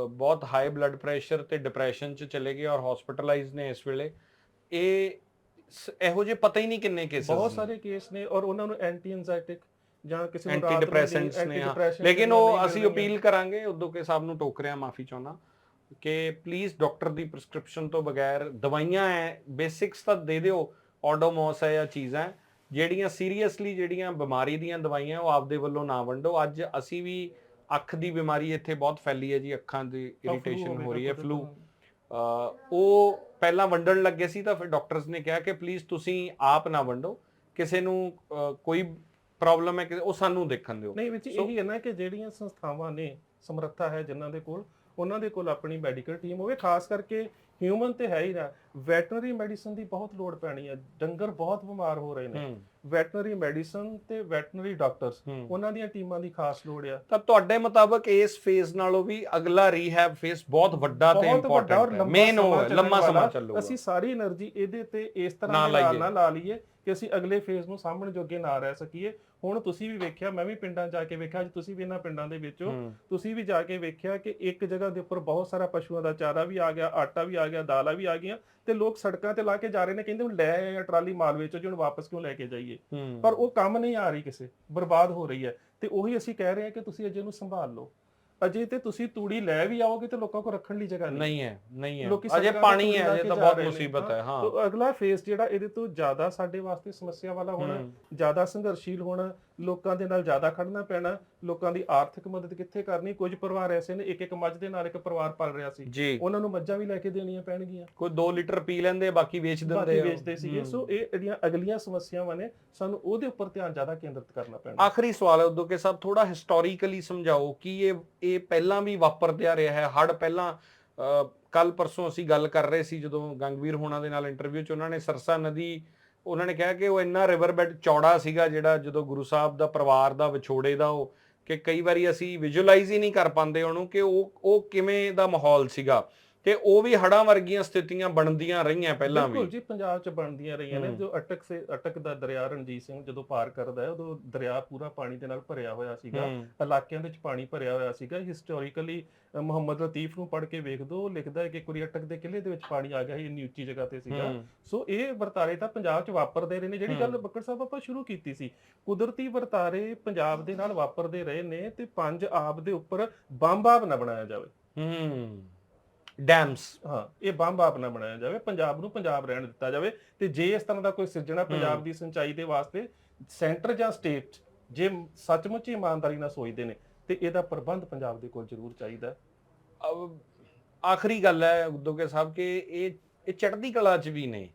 ਬਹੁਤ ਹਾਈ ਬਲੱਡ ਪ੍ਰੈਸ਼ਰ ਤੇ ਡਿਪਰੈਸ਼ਨ 'ਚ ਚਲੇ ਗਏ ਔਰ ਹਸਪੀਟਲਾਈਜ਼ ਨੇ ਇਸ ਵੇਲੇ ਇਹ ਇਹੋ ਜਿਹੇ ਪਤਾ ਹੀ ਨਹੀਂ ਕਿੰਨੇ ਕੇਸਸ ਬਹੁਤ ਸਾਰੇ ਕੇਸ ਨੇ ਔਰ ਉਹਨਾਂ ਨੂੰ ਐਂਟੀ ਐਂਜ਼ਾਈਟਿਕ ਜਾਂ ਕਿਸੇ ਨੂੰ ਐਂਟੀ ਰਾਤ ਨੂੰ ਡਿਪਰੈਸੈਂਟਸ ਨੇ ਹਾਂ। antidepressant ਲੇਕਿਨ ਉਹ ਅਸੀਂ। ਅਪੀਲ ਕਰਾਂਗੇ ਉਦੋਂ ਕੇ ਸਾਹਿਬ ਨੂੰ ਟੋਕ ਰਿਆਂ ਮਾਫੀ ਚਾਹੁੰਦਾ ਕਿ ਪਲੀਜ਼ ਡਾਕਟਰ ਦੀ ਪ੍ਰਸਕ੍ਰਿਪਸ਼ਨ ਤੋਂ ਬਗੈਰ ਦਵਾਈਆਂ ਹੈ ਬੇਸਿਕਸ ਤਾਂ ਦੇ ਦਿਓ ਆਡੋਮੋਸ ਹੈ ਜਾਂ ਚੀਜ਼ਾਂ ਜਿਹੜੀਆਂ ਸੀਰੀਅਸਲੀ ਜਿਹੜੀਆਂ ਬਿਮਾਰੀ ਦੀਆਂ ਦਵਾਈਆਂ ਉਹ ਆਪਦੇ ਵੱਲੋਂ ਨਾ ਵੰਡੋ ਅੱਜ ਅਸੀਂ ਵੀ ਅੱਖ ਦੀ ਬਿਮਾਰੀ ਇੱਥੇ ਬਹੁਤ ਫੈਲੀ ਹੈ ਜੀ ਅੱਖਾਂ ਦੀ ਇਰੀਟੇਸ਼ਨ ਹੋ ਰਹੀ ਹੈ ਫਲੂ। ਉਹ ਪਹਿਲਾਂ ਵੰਡਣ ਲੱਗੇ ਸੀ ਤਾਂ ਫਿਰ ਡਾਕਟਰਸ ਨੇ ਕਿਹਾ ਕਿ ਪਲੀਜ਼ ਤੁਸੀਂ ਆਪ ਨਾ ਵੰਡੋ ਕਿਸੇ ਨੂੰ ਕੋਈ ਪ੍ਰੋਬਲਮ ਹੈ ਕਿ ਉਹ ਸਾਨੂੰ ਦੇਖਣ ਦਿਓ। ਨਹੀਂ ਵਿੱਚ ਇਹੀ ਹੈ ਨਾ ਕਿ ਜਿਹੜੀਆਂ ਸੰਸਥਾਵਾਂ ਨੇ ਸਮਰੱਥਾ ਹੈ ਜਿਨ੍ਹਾਂ ਦੇ ਕੋਲ ਉਹਨਾਂ ਦੇ ਕੋਲ ਆਪਣੀ ਮੈਡੀਕਲ ਟੀਮ ਹੋਵੇ ਖਾਸ ਕਰਕੇ ਹਿਊਮਨ ਤੇ ਹੈ ਹੀ ਨਾ। ਵੈਟਰਨਰੀ ਮੈਡੀਸਨ ਦੀ ਬਹੁਤ ਲੋੜ ਪੈਣੀ ਹੈ। ਡੰਗਰ ਬਹੁਤ ਬਿਮਾਰ ਹੋ ਰਹੇ ਨੇ। ਵੈਟਰਨਰੀ ਮੈਡੀਸਨ ਤੇ ਵੈਟਰਨਰੀ ਡਾਕਟਰਸ ਉਹਨਾਂ ਦੀਆਂ ਟੀਮਾਂ ਦੀ ਖਾਸ ਲੋੜ ਆ। ਤਾਂ ਤੁਹਾਡੇ ਮੁਤਾਬਕ ਇਸ ਫੇਜ਼ ਨਾਲੋਂ ਵੀ ਅਗਲਾ ਰੀਹੈਬ ਫੇਜ਼ ਬਹੁਤ ਵੱਡਾ ਤੇ ਇੰਪੋਰਟੈਂਟ ਹੈ। ਮੇਨ ਉਹ ਲੰਮਾ ਸਮਾਂ ਚੱਲੂਗਾ। ਅਸੀਂ ਸਾਰੀ એનર્ਜੀ ਇਹਦੇ ਤੇ ਇਸ ਤਰ੍ਹਾਂ ਦੇ ਨਾਲ ਨਾ ਲਾ ਲਈਏ ਕਿ ਅਸੀਂ ਅਗਲੇ ਫੇਸ ਨੂੰ ਸਾਹਮਣੇ ਜੋਗੇ ਨਾ ਰਹਿ ਸਕੀਏ। ਹੁਣ ਤੁਸੀਂ ਵੀ ਵੇਖਿਆ ਮੈਂ ਵੀ ਪਿੰਡਾਂ ਜਾ ਕੇ ਵੇਖਿਆ ਅੱਜ ਤੁਸੀਂ ਵੀ ਇਹਨਾਂ ਪਿੰਡਾਂ ਦੇ ਵਿੱਚੋਂ ਤੁਸੀਂ ਵੀ ਜਾ ਕੇ ਵੇਖਿਆ ਕਿ ਇੱਕ ਜਗ੍ਹਾ ਦੇ ਉੱਪਰ ਬਹੁਤ ਸਾਰਾ ਪਸ਼ੂਆਂ ਦਾ ਚਾਰਾ ਵੀ ਆ ਗਿਆ ਆਟਾ ਵੀ ਆ ਗਿਆ ਦਾਲਾਂ ਵੀ ਆ ਗਈਆਂ ਤੇ ਲੋਕ ਸੜਕਾਂ ਤੇ ਲਾ ਕੇ ਜਾ ਰਹੇ ਨੇ ਕਹਿੰਦੇ ਹੁਣ ਲੈ ਆਏ ਆ ਟਰਾਲੀ ਮਾਲ ਵੇਚੋ ਜੀ ਹੁਣ ਵਾਪਸ ਕਿਉਂ ਲੈ ਕੇ ਜਾਈਏ? ਪਰ ਉਹ ਕੰਮ ਨਹੀਂ ਆ ਰਹੀ ਕਿਸੇ ਬਰਬਾਦ ਹੋ ਰਹੀ ਹੈ। ਤੇ ਉਹੀ ਅਸੀਂ ਕਹਿ ਰਹੇ ਹਾਂ ਕਿ ਤੁਸੀਂ ਅਜੇ ਨੂੰ ਸੰਭਾਲ ਲਓ। ਅਜੇ ਤੇ ਤੁਸੀਂ ਤੂੜੀ ਲੈ ਵੀ ਆਓਗੇ ਤੇ ਲੋਕਾਂ ਕੋਲ ਰੱਖਣ ਲਈ ਜਗ੍ਹਾ ਨਹੀਂ। ਨਹੀਂ ਹੈ ਨਹੀਂ ਹੈ। ਅਜੇ ਪਾਣੀ ਹੈ ਅਜੇ ਤਾਂ ਬਹੁਤ ਮੁਸੀਬਤ ਹੈ ਹਾਂ। ਤੋ ਅਗਲਾ ਫੇਸ ਜਿਹੜਾ ਇਹਦੇ ਤੋਂ ਜ਼ਿਆਦਾ ਸਾਡੇ ਵਾਸਤੇ ਸਮੱਸਿਆ ਵਾਲਾ ਹੋਣਾ ਜ਼ਿਆਦਾ ਸੰਘਰਸ਼ੀਲ ਹੋਣਾ ਲੋਕਾਂ ਦੇ ਨਾਲ ਜ਼ਿਆਦਾ ਖੜਨਾ ਪੈਣਾ ਲੋਕਾਂ ਦੀ ਆਰਥਿਕ ਮਦਦ ਕਿੱਥੇ ਕਰਨੀ? ਕੁਝ ਪਰਿਵਾਰ ਐਸੇ ਨੇ ਇੱਕ ਇੱਕ ਮੱਝ ਦੇ ਨਾਲ ਇੱਕ ਪਰਿਵਾਰ ਪਲ ਰਿਹਾ ਸੀ। ਉਹਨਾਂ ਨੂੰ ਮੱਝਾਂ ਵੀ ਲੈ ਕੇ ਦੇਣੀਆਂ ਪੈਣਗੀਆਂ। ਕੋਈ 2 ਲੀਟਰ ਪੀ ਲੈਂਦੇ ਬਾਕੀ ਵੇਚ ਦਿੰਦੇ ਬਾਕੀ। ਵੇਚਦੇ ਸੀਗੇ। ਸੋ ਇਹ ਜਿਹੜੀਆਂ ਅਗਲੀਆਂ ਸਮੱਸਿਆਵਾਂ ਨੇ ਸਾਨੂੰ ਉਹਦੇ ਉੱਪਰ ਧਿਆਨ ਜ਼ਿਆਦਾ ਕੇਂਦਰਿਤ ਕਰਨਾ ਪੈਣਾ। ਆਖਰੀ ਸਵਾਲ ਹੈ ਉਦੋਂ ਕੇ ਸਾਹਿਬ ਥੋੜਾ ਹਿਸਟੋਰੀਕਲੀ ਸਮਝਾਓ ਕਿ ਇਹ ਇਹ ਪਹਿਲਾਂ ਵੀ ਵਾਪਰਦਿਆ ਰਿਹਾ ਹੈ। ਹੜ ਪਹਿਲਾਂ ਕੱਲ ਪਰਸੋਂ ਅਸੀਂ ਗੱਲ ਕਰ ਰਹੇ ਸੀ ਜਦੋਂ ਗੰਗਵੀਰ ਹੋਣਾ ਦੇ ਨਾਲ ਇੰਟਰਵਿਊ 'ਚ ਉਹਨਾਂ ਨੇ ਸਰਸਾ ਨਦੀ ਉਹਨਾਂ ਨੇ ਕਿਹਾ ਕਿ ਉਹ ਇੰਨਾ ਰਿਵਰ ਬੈਡ ਚੌੜਾ ਸੀਗਾ ਜਿਹੜਾ ਜਦੋਂ ਗੁਰੂ ਸਾਹਿਬ ਦਾ ਪਰਿਵਾਰ ਦਾ ਵਿਛੋੜੇ ਦਾ ਉਹ, ਕਿ ਕਈ ਵਾਰੀ ਅਸੀਂ ਵਿਜ਼ੂਅਲਾਈਜ਼ ਹੀ ਨਹੀਂ ਕਰ ਪਾਉਂਦੇ ਉਹਨੂੰ ਕਿ ਉਹ ਉਹ ਕਿਵੇਂ ਦਾ ਮਾਹੌਲ ਸੀਗਾ। ਤੇ ਉਹ ਵੀ ਹੜਾਂ ਵਰਗੀਆਂ ਸਥਿਤੀਆਂ ਬਣਦੀਆਂ ਰਹੀਆਂ ਪਹਿਲਾਂ ਬਿਲਕੁਲ ਵੀ। ਜੀ ਪੰਜਾਬ ਚ ਬਣਦੀਆਂ ਰਹੀਆਂ ਨੇ। ਜੋ ਅਟਕ ਸੇ ਅਟਕ ਦਾ ਦਰਿਆ ਰਣਜੀਤ ਸਿੰਘ ਜਦੋਂ ਪਾਰ ਕਰਦਾ ਹੈ ਉਦੋਂ ਦਰਿਆ ਪੂਰਾ ਪਾਣੀ ਦੇ ਨਾਲ ਭਰਿਆ ਹੋਇਆ ਸੀਗਾ। ਇਲਾਕਿਆਂ ਵਿੱਚ ਪਾਣੀ ਭਰਿਆ ਹੋਇਆ ਸੀਗਾ। ਹਿਸਟੋਰੀਕਲੀ ਮੁਹੰਮਦ ਲਤੀਫ ਨੂੰ ਪੜ੍ਹ ਕੇ ਵੇਖ ਦੋ ਲਿਖਦਾ ਹੈ ਕਿ ਕੁਰੀ ਅਟਕ ਦੇ ਕਿਲੇ ਦੇ ਵਿੱਚ ਪਾਣੀ ਆ ਗਿਆ ਸੀ ਇੰਨੀ ਉੱਚੀ ਜਗ੍ਹਾ ਤੇ ਸੀਗਾ। ਸੋ ਇਹ ਵਰਤਾਰੇ ਤਾਂ ਪੰਜਾਬ 'ਚ ਵਾਪਰਦੇ ਰਹੇ ਨੇ। ਜਿਹੜੀ ਗੱਲ। ਬੱਕਰ ਸਾਹਿਬ ਆਪਾਂ ਸ਼ੁਰੂ ਕੀਤੀ ਸੀ ਕੁਦਰਤੀ ਵਰਤਾਰੇ ਪੰਜਾਬ ਦੇ ਨਾਲ ਵਾਪਰਦੇ ਰਹੇ ਨੇ ਤੇ ਪੰਜ ਆਬ ਦੇ ਉੱਪਰ ਬੰਬ ਆਬ ਨਾ ਬਣਾਇਆ ਜਾਵੇ। ਹੂੰ। ਡੈਮਸ ਹਾਂ ਇਹ ਬੰਬ ਆਪ ਨਾ ਬਣਾਇਆ ਜਾਵੇ ਪੰਜਾਬ ਨੂੰ ਪੰਜਾਬ ਰਹਿਣ ਦਿੱਤਾ ਜਾਵੇ ਤੇ ਜੇ ਇਸ ਤਰ੍ਹਾਂ ਦਾ ਕੋਈ ਸਿਰਜਣਾ ਪੰਜਾਬ ਦੀ ਸਿੰਚਾਈ ਦੇ ਵਾਸਤੇ ਸੈਂਟਰ ਜਾਂ ਸਟੇਟ ਜੇ ਸੱਚਮੁੱਚ ਇਮਾਨਦਾਰੀ ਨਾਲ ਸੋਚਦੇ ਨੇ ਤੇ ਇਹਦਾ ਪ੍ਰਬੰਧ ਪੰਜਾਬ ਦੇ ਕੋਲ ਜ਼ਰੂਰ ਚਾਹੀਦਾ। ਆਖਰੀ ਗੱਲ ਹੈ ਉਦੋਗੇ ਸਾਹਿਬ ਕਿ ਇਹ ਇਹ ਚੜ੍ਹਦੀ ਕਲਾ ਚ ਵੀ ਨੇ।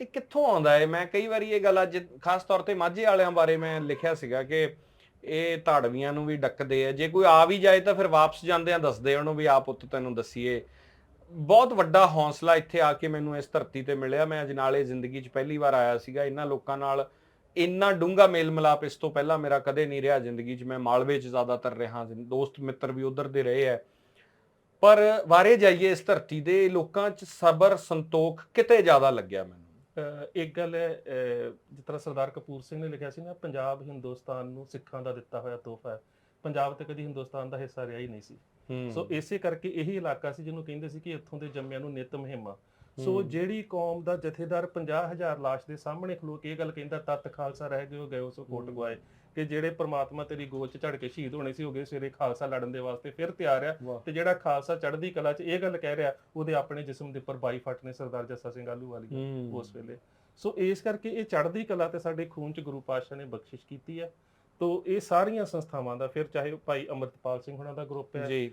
ਇਹ ਕਿੱਥੋਂ ਆਉਂਦਾ ਹੈ ਮੈਂ ਕਈ ਵਾਰੀ ਇਹ ਗੱਲ ਅੱਜ ਖਾਸ ਤੌਰ ਤੇ ਮਾਝੇ ਵਾਲਿਆਂ ਬਾਰੇ ਮੈਂ ਲਿਖਿਆ ਸੀਗਾ ਕਿ ਇਹ ਧਾੜਵੀਆਂ ਨੂੰ ਵੀ ਡੱਕਦੇ ਆ। ਜੇ ਕੋਈ ਆ ਵੀ ਜਾਏ ਤਾਂ ਫਿਰ ਵਾਪਸ ਜਾਂਦਿਆਂ ਦੱਸਦੇ ਉਹਨੂੰ ਵੀ ਆ ਪੁੱਤ ਤੈਨੂੰ ਦੱਸੀਏ। ਬਹੁਤ ਵੱਡਾ ਹੌਸਲਾ ਇੱਥੇ ਆ ਕੇ ਮੈਨੂੰ ਇਸ ਧਰਤੀ ਤੇ ਮਿਲਿਆ। ਮੈਂ ਅਜਨਾਲੇ ਜ਼ਿੰਦਗੀ 'ਚ ਪਹਿਲੀ ਵਾਰ ਆਇਆ ਸੀਗਾ। ਇਹਨਾਂ ਲੋਕਾਂ ਨਾਲ ਇੰਨਾ ਡੂੰਘਾ ਮੇਲ ਮਿਲਾਪ ਇਸ ਤੋਂ ਪਹਿਲਾਂ ਮੇਰਾ ਕਦੇ ਨਹੀਂ ਰਿਹਾ ਜ਼ਿੰਦਗੀ 'ਚ। ਮੈਂ ਮਾਲਵੇ 'ਚ ਜ਼ਿਆਦਾਤਰ ਰਿਹਾ। ਦੋਸਤ ਮਿੱਤਰ ਵੀ ਉਧਰ ਦੇ ਰਹੇ ਆ ਪਰ ਵਾਰੇ ਜਾਈਏ ਇਸ ਧਰਤੀ ਦੇ, ਲੋਕਾਂ 'ਚ ਸਬਰ, ਸੰਤੋਖ ਕਿਤੇ ਜ਼ਿਆਦਾ ਲੱਗਿਆ ਮੈਨੂੰ। ਇੱਕ ਗੱਲ ਹੈ, ਅਹ ਜਿਸ ਤਰ੍ਹਾਂ ਸਰਦਾਰ ਕਪੂਰ ਸਿੰਘ ਨੇ ਲਿਖਿਆ ਸੀ ਨਾ, ਪੰਜਾਬ ਹਿੰਦੁਸਤਾਨ ਨੂੰ ਸਿੱਖਾਂ ਦਾ ਦਿੱਤਾ ਹੋਇਆ ਤੋਹਫਾ ਹੈ। ਪੰਜਾਬ ਤੇ ਕਦੀ ਹਿੰਦੁਸਤਾਨ ਦਾ ਹਿੱਸਾ ਰਿਹਾ ਹੀ ਨਹੀਂ ਸੀ। ਸੋ ਇਸੇ ਕਰਕੇ ਇਹੀ ਇਲਾਕਾ ਸੀ ਜਿਹਨੂੰ ਕਹਿੰਦੇ ਸੀ ਕਿ ਇੱਥੋਂ ਦੇ ਜੰਮਿਆਂ ਨੂੰ ਨਿਤ ਮਹਿਮਾ। ਸੋ। ਜਿਹੜੀ ਕੌਮ ਦਾ ਜਥੇਦਾਰ 50000 ਲਾਸ਼ ਦੇ ਸਾਹਮਣੇ ਖਲੋ ਕੇ ਇਹ ਗੱਲ ਕਹਿੰਦਾ ਤਤ ਖਾਲਸਾ ਰਹਿ ਗਏ ਹੋ ਗਏ ਉਸ ਕੋਟ। ਗਵਾਏ ਕਿ ਜਿਹੜੇ ਪ੍ਰਮਾਤਮਾ ਤੇਰੀ ਗੋਲ 'ਚ ਝੜ ਕੇ ਸ਼ਹੀਦ ਹੋਣੇ ਸੀ ਹੋ ਗਏ ਸਵੇਰੇ ਖਾਲਸਾ ਲੜਨ ਦੇ ਵਾਸਤੇ ਫਿਰ ਤਿਆਰ ਆ। ਤੇ ਜਿਹੜਾ ਖਾਲਸਾ ਚੜ੍ਹਦੀ ਕਲਾ 'ਚ ਇਹ ਗੱਲ ਕਹਿ ਰਿਹਾ ਉਹਦੇ ਆਪਣੇ ਜਿਸਮ ਦੇ ਉੱਪਰ 22 ਫੱਟ ਨੇ ਸਰਦਾਰ ਜੱਸਾ ਸਿੰਘ ਆਲੂਵਾਲੀ ਦੇ ਹੂੰ। ਉਸ ਵੇਲੇ। ਸੋ ਇਸ ਕਰਕੇ ਇਹ ਚੜ੍ਹਦੀ ਕਲਾ ਤੇ ਸਾਡੇ ਖੂਨ 'ਚ ਗੁਰੂ ਪਾਤਸ਼ਾਹ ਨੇ ਬਖਸ਼ਿਸ਼ ਕੀਤੀ ਹੈ ਤੋ ਇਹ ਸਾਰੀਆਂ ਸੰਸਥਾਵਾਂ ਦਾ ਫਿਰ ਚਾਹੇ ਭਾਈ ਅਮਰਤਪਾਲ ਸਿੰਘ ਹੁਣਾਂ ਦਾ ਗਰੁੱਪ ਹੈ ਜੀ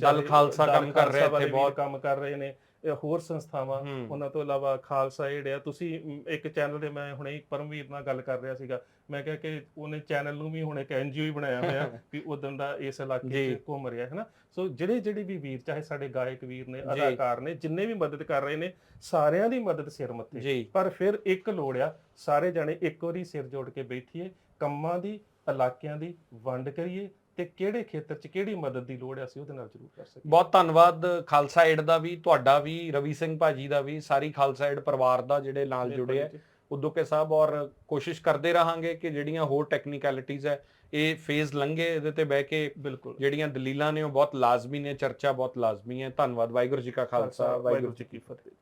ਦਲ ਖਾਲਸਾ ਕੰਮ ਕਰ ਰਿਹਾ ਇੱਥੇ ਬਹੁਤ। ਕੰਮ ਕਰ ਰਹੇ ਨੇ ਇਹ ਹੋਰ ਸੰਸਥਾਵਾਂ। ਉਹਨਾਂ ਤੋਂ ਇਲਾਵਾ ਖਾਲਸਾ ਏਡ ਆ ਤੁਸੀਂ ਇੱਕ ਚੈਨਲ ਤੇ ਮੈਂ ਹੁਣੇ ਪਰਮਵੀਰ ਨਾਲ ਗੱਲ ਕਰ ਰਿਹਾ ਸੀਗਾ ਮੈਂ ਕਿਹਾ ਕਿ ਉਹਨੇ ਚੈਨਲ ਨੂੰ ਵੀ ਹੁਣ ਇੱਕ ਐਨਜੀਓ ਹੀ ਬਣਾਇਆ ਹੋਇਆ ਵੀ ਉਦੋਂ ਦਾ ਇਸ ਇਲਾਕੇ। 'ਚ ਘੁੰਮ ਰਿਹਾ ਹੈ ਨਾ ਸੋ ਜਿਹੜੇ ਜਿਹੜੇ ਵੀ ਵੀਰ ਚਾਹੇ ਸਾਡੇ ਗਾਇਕ ਵੀਰ ਨੇ। ਅਦਾਕਾਰ ਨੇ ਜਿੰਨੇ ਵੀ ਮਦਦ ਕਰ ਰਹੇ ਨੇ ਸਾਰਿਆਂ ਦੀ ਮਦਦ ਸਿਰ ਮੱਥੇ ਪਰ ਫਿਰ ਇੱਕ ਲੋੜ ਆ ਸਾਰੇ ਜਣੇ ਇੱਕ ਵਾਰੀ ਸਿਰ ਜੋੜ ਕੇ ਬੈਠੀਏ ਕੰਮਾਂ ਦੀ ਇਲਾਕਿਆਂ ਦੀ ਵੰਡ ਕਰੀਏ ਤੇ ਕਿਹੜੇ ਖੇਤਰ 'ਚ ਕਿਹੜੀ ਮਦਦ ਦੀ ਲੋੜ ਹੈ ਅਸੀਂ ਉਹਦੇ ਨਾਲ ਜ਼ਰੂਰ ਕਰ ਸਕੀਏ। ਬਹੁਤ ਧੰਨਵਾਦ ਖਾਲਸਾ ਏਡ ਦਾ ਵੀ ਤੁਹਾਡਾ ਵੀ ਰਵੀ ਸਿੰਘ ਭਾਜੀ ਦਾ ਵੀ ਸਾਰੀ ਖਾਲਸਾ ਏਡ ਪਰਿਵਾਰ ਦਾ ਜਿਹੜੇ ਨਾਲ ਜੁੜੇ ਆ ਉਦੋਕੇ ਸਾਹਿਬ ਔਰ ਕੋਸ਼ਿਸ਼ ਕਰਦੇ ਰਹਾਂਗੇ ਕਿ ਜਿਹੜੀਆਂ ਹੋਰ ਟੈਕਨੀਕੈਲਿਟੀਜ਼ ਹੈ ਇਹ ਫੇਜ਼ ਲੰਘੇ ਇਹਦੇ ਤੇ ਬਹਿ ਕੇ ਬਿਲਕੁਲ। ਜਿਹੜੀਆਂ ਦਲੀਲਾਂ ਨੇ ਉਹ ਬਹੁਤ ਲਾਜ਼ਮੀ ਨੇ ਚਰਚਾ ਬਹੁਤ ਲਾਜ਼ਮੀ ਹੈ। ਧੰਨਵਾਦ ਵਾਹਿਗੁਰੂ ਜੀ ਕਾ ਖਾਲਸਾ ਵਾਹਿਗੁਰੂ ਜੀ ਕੀ ਫਤਿਹ।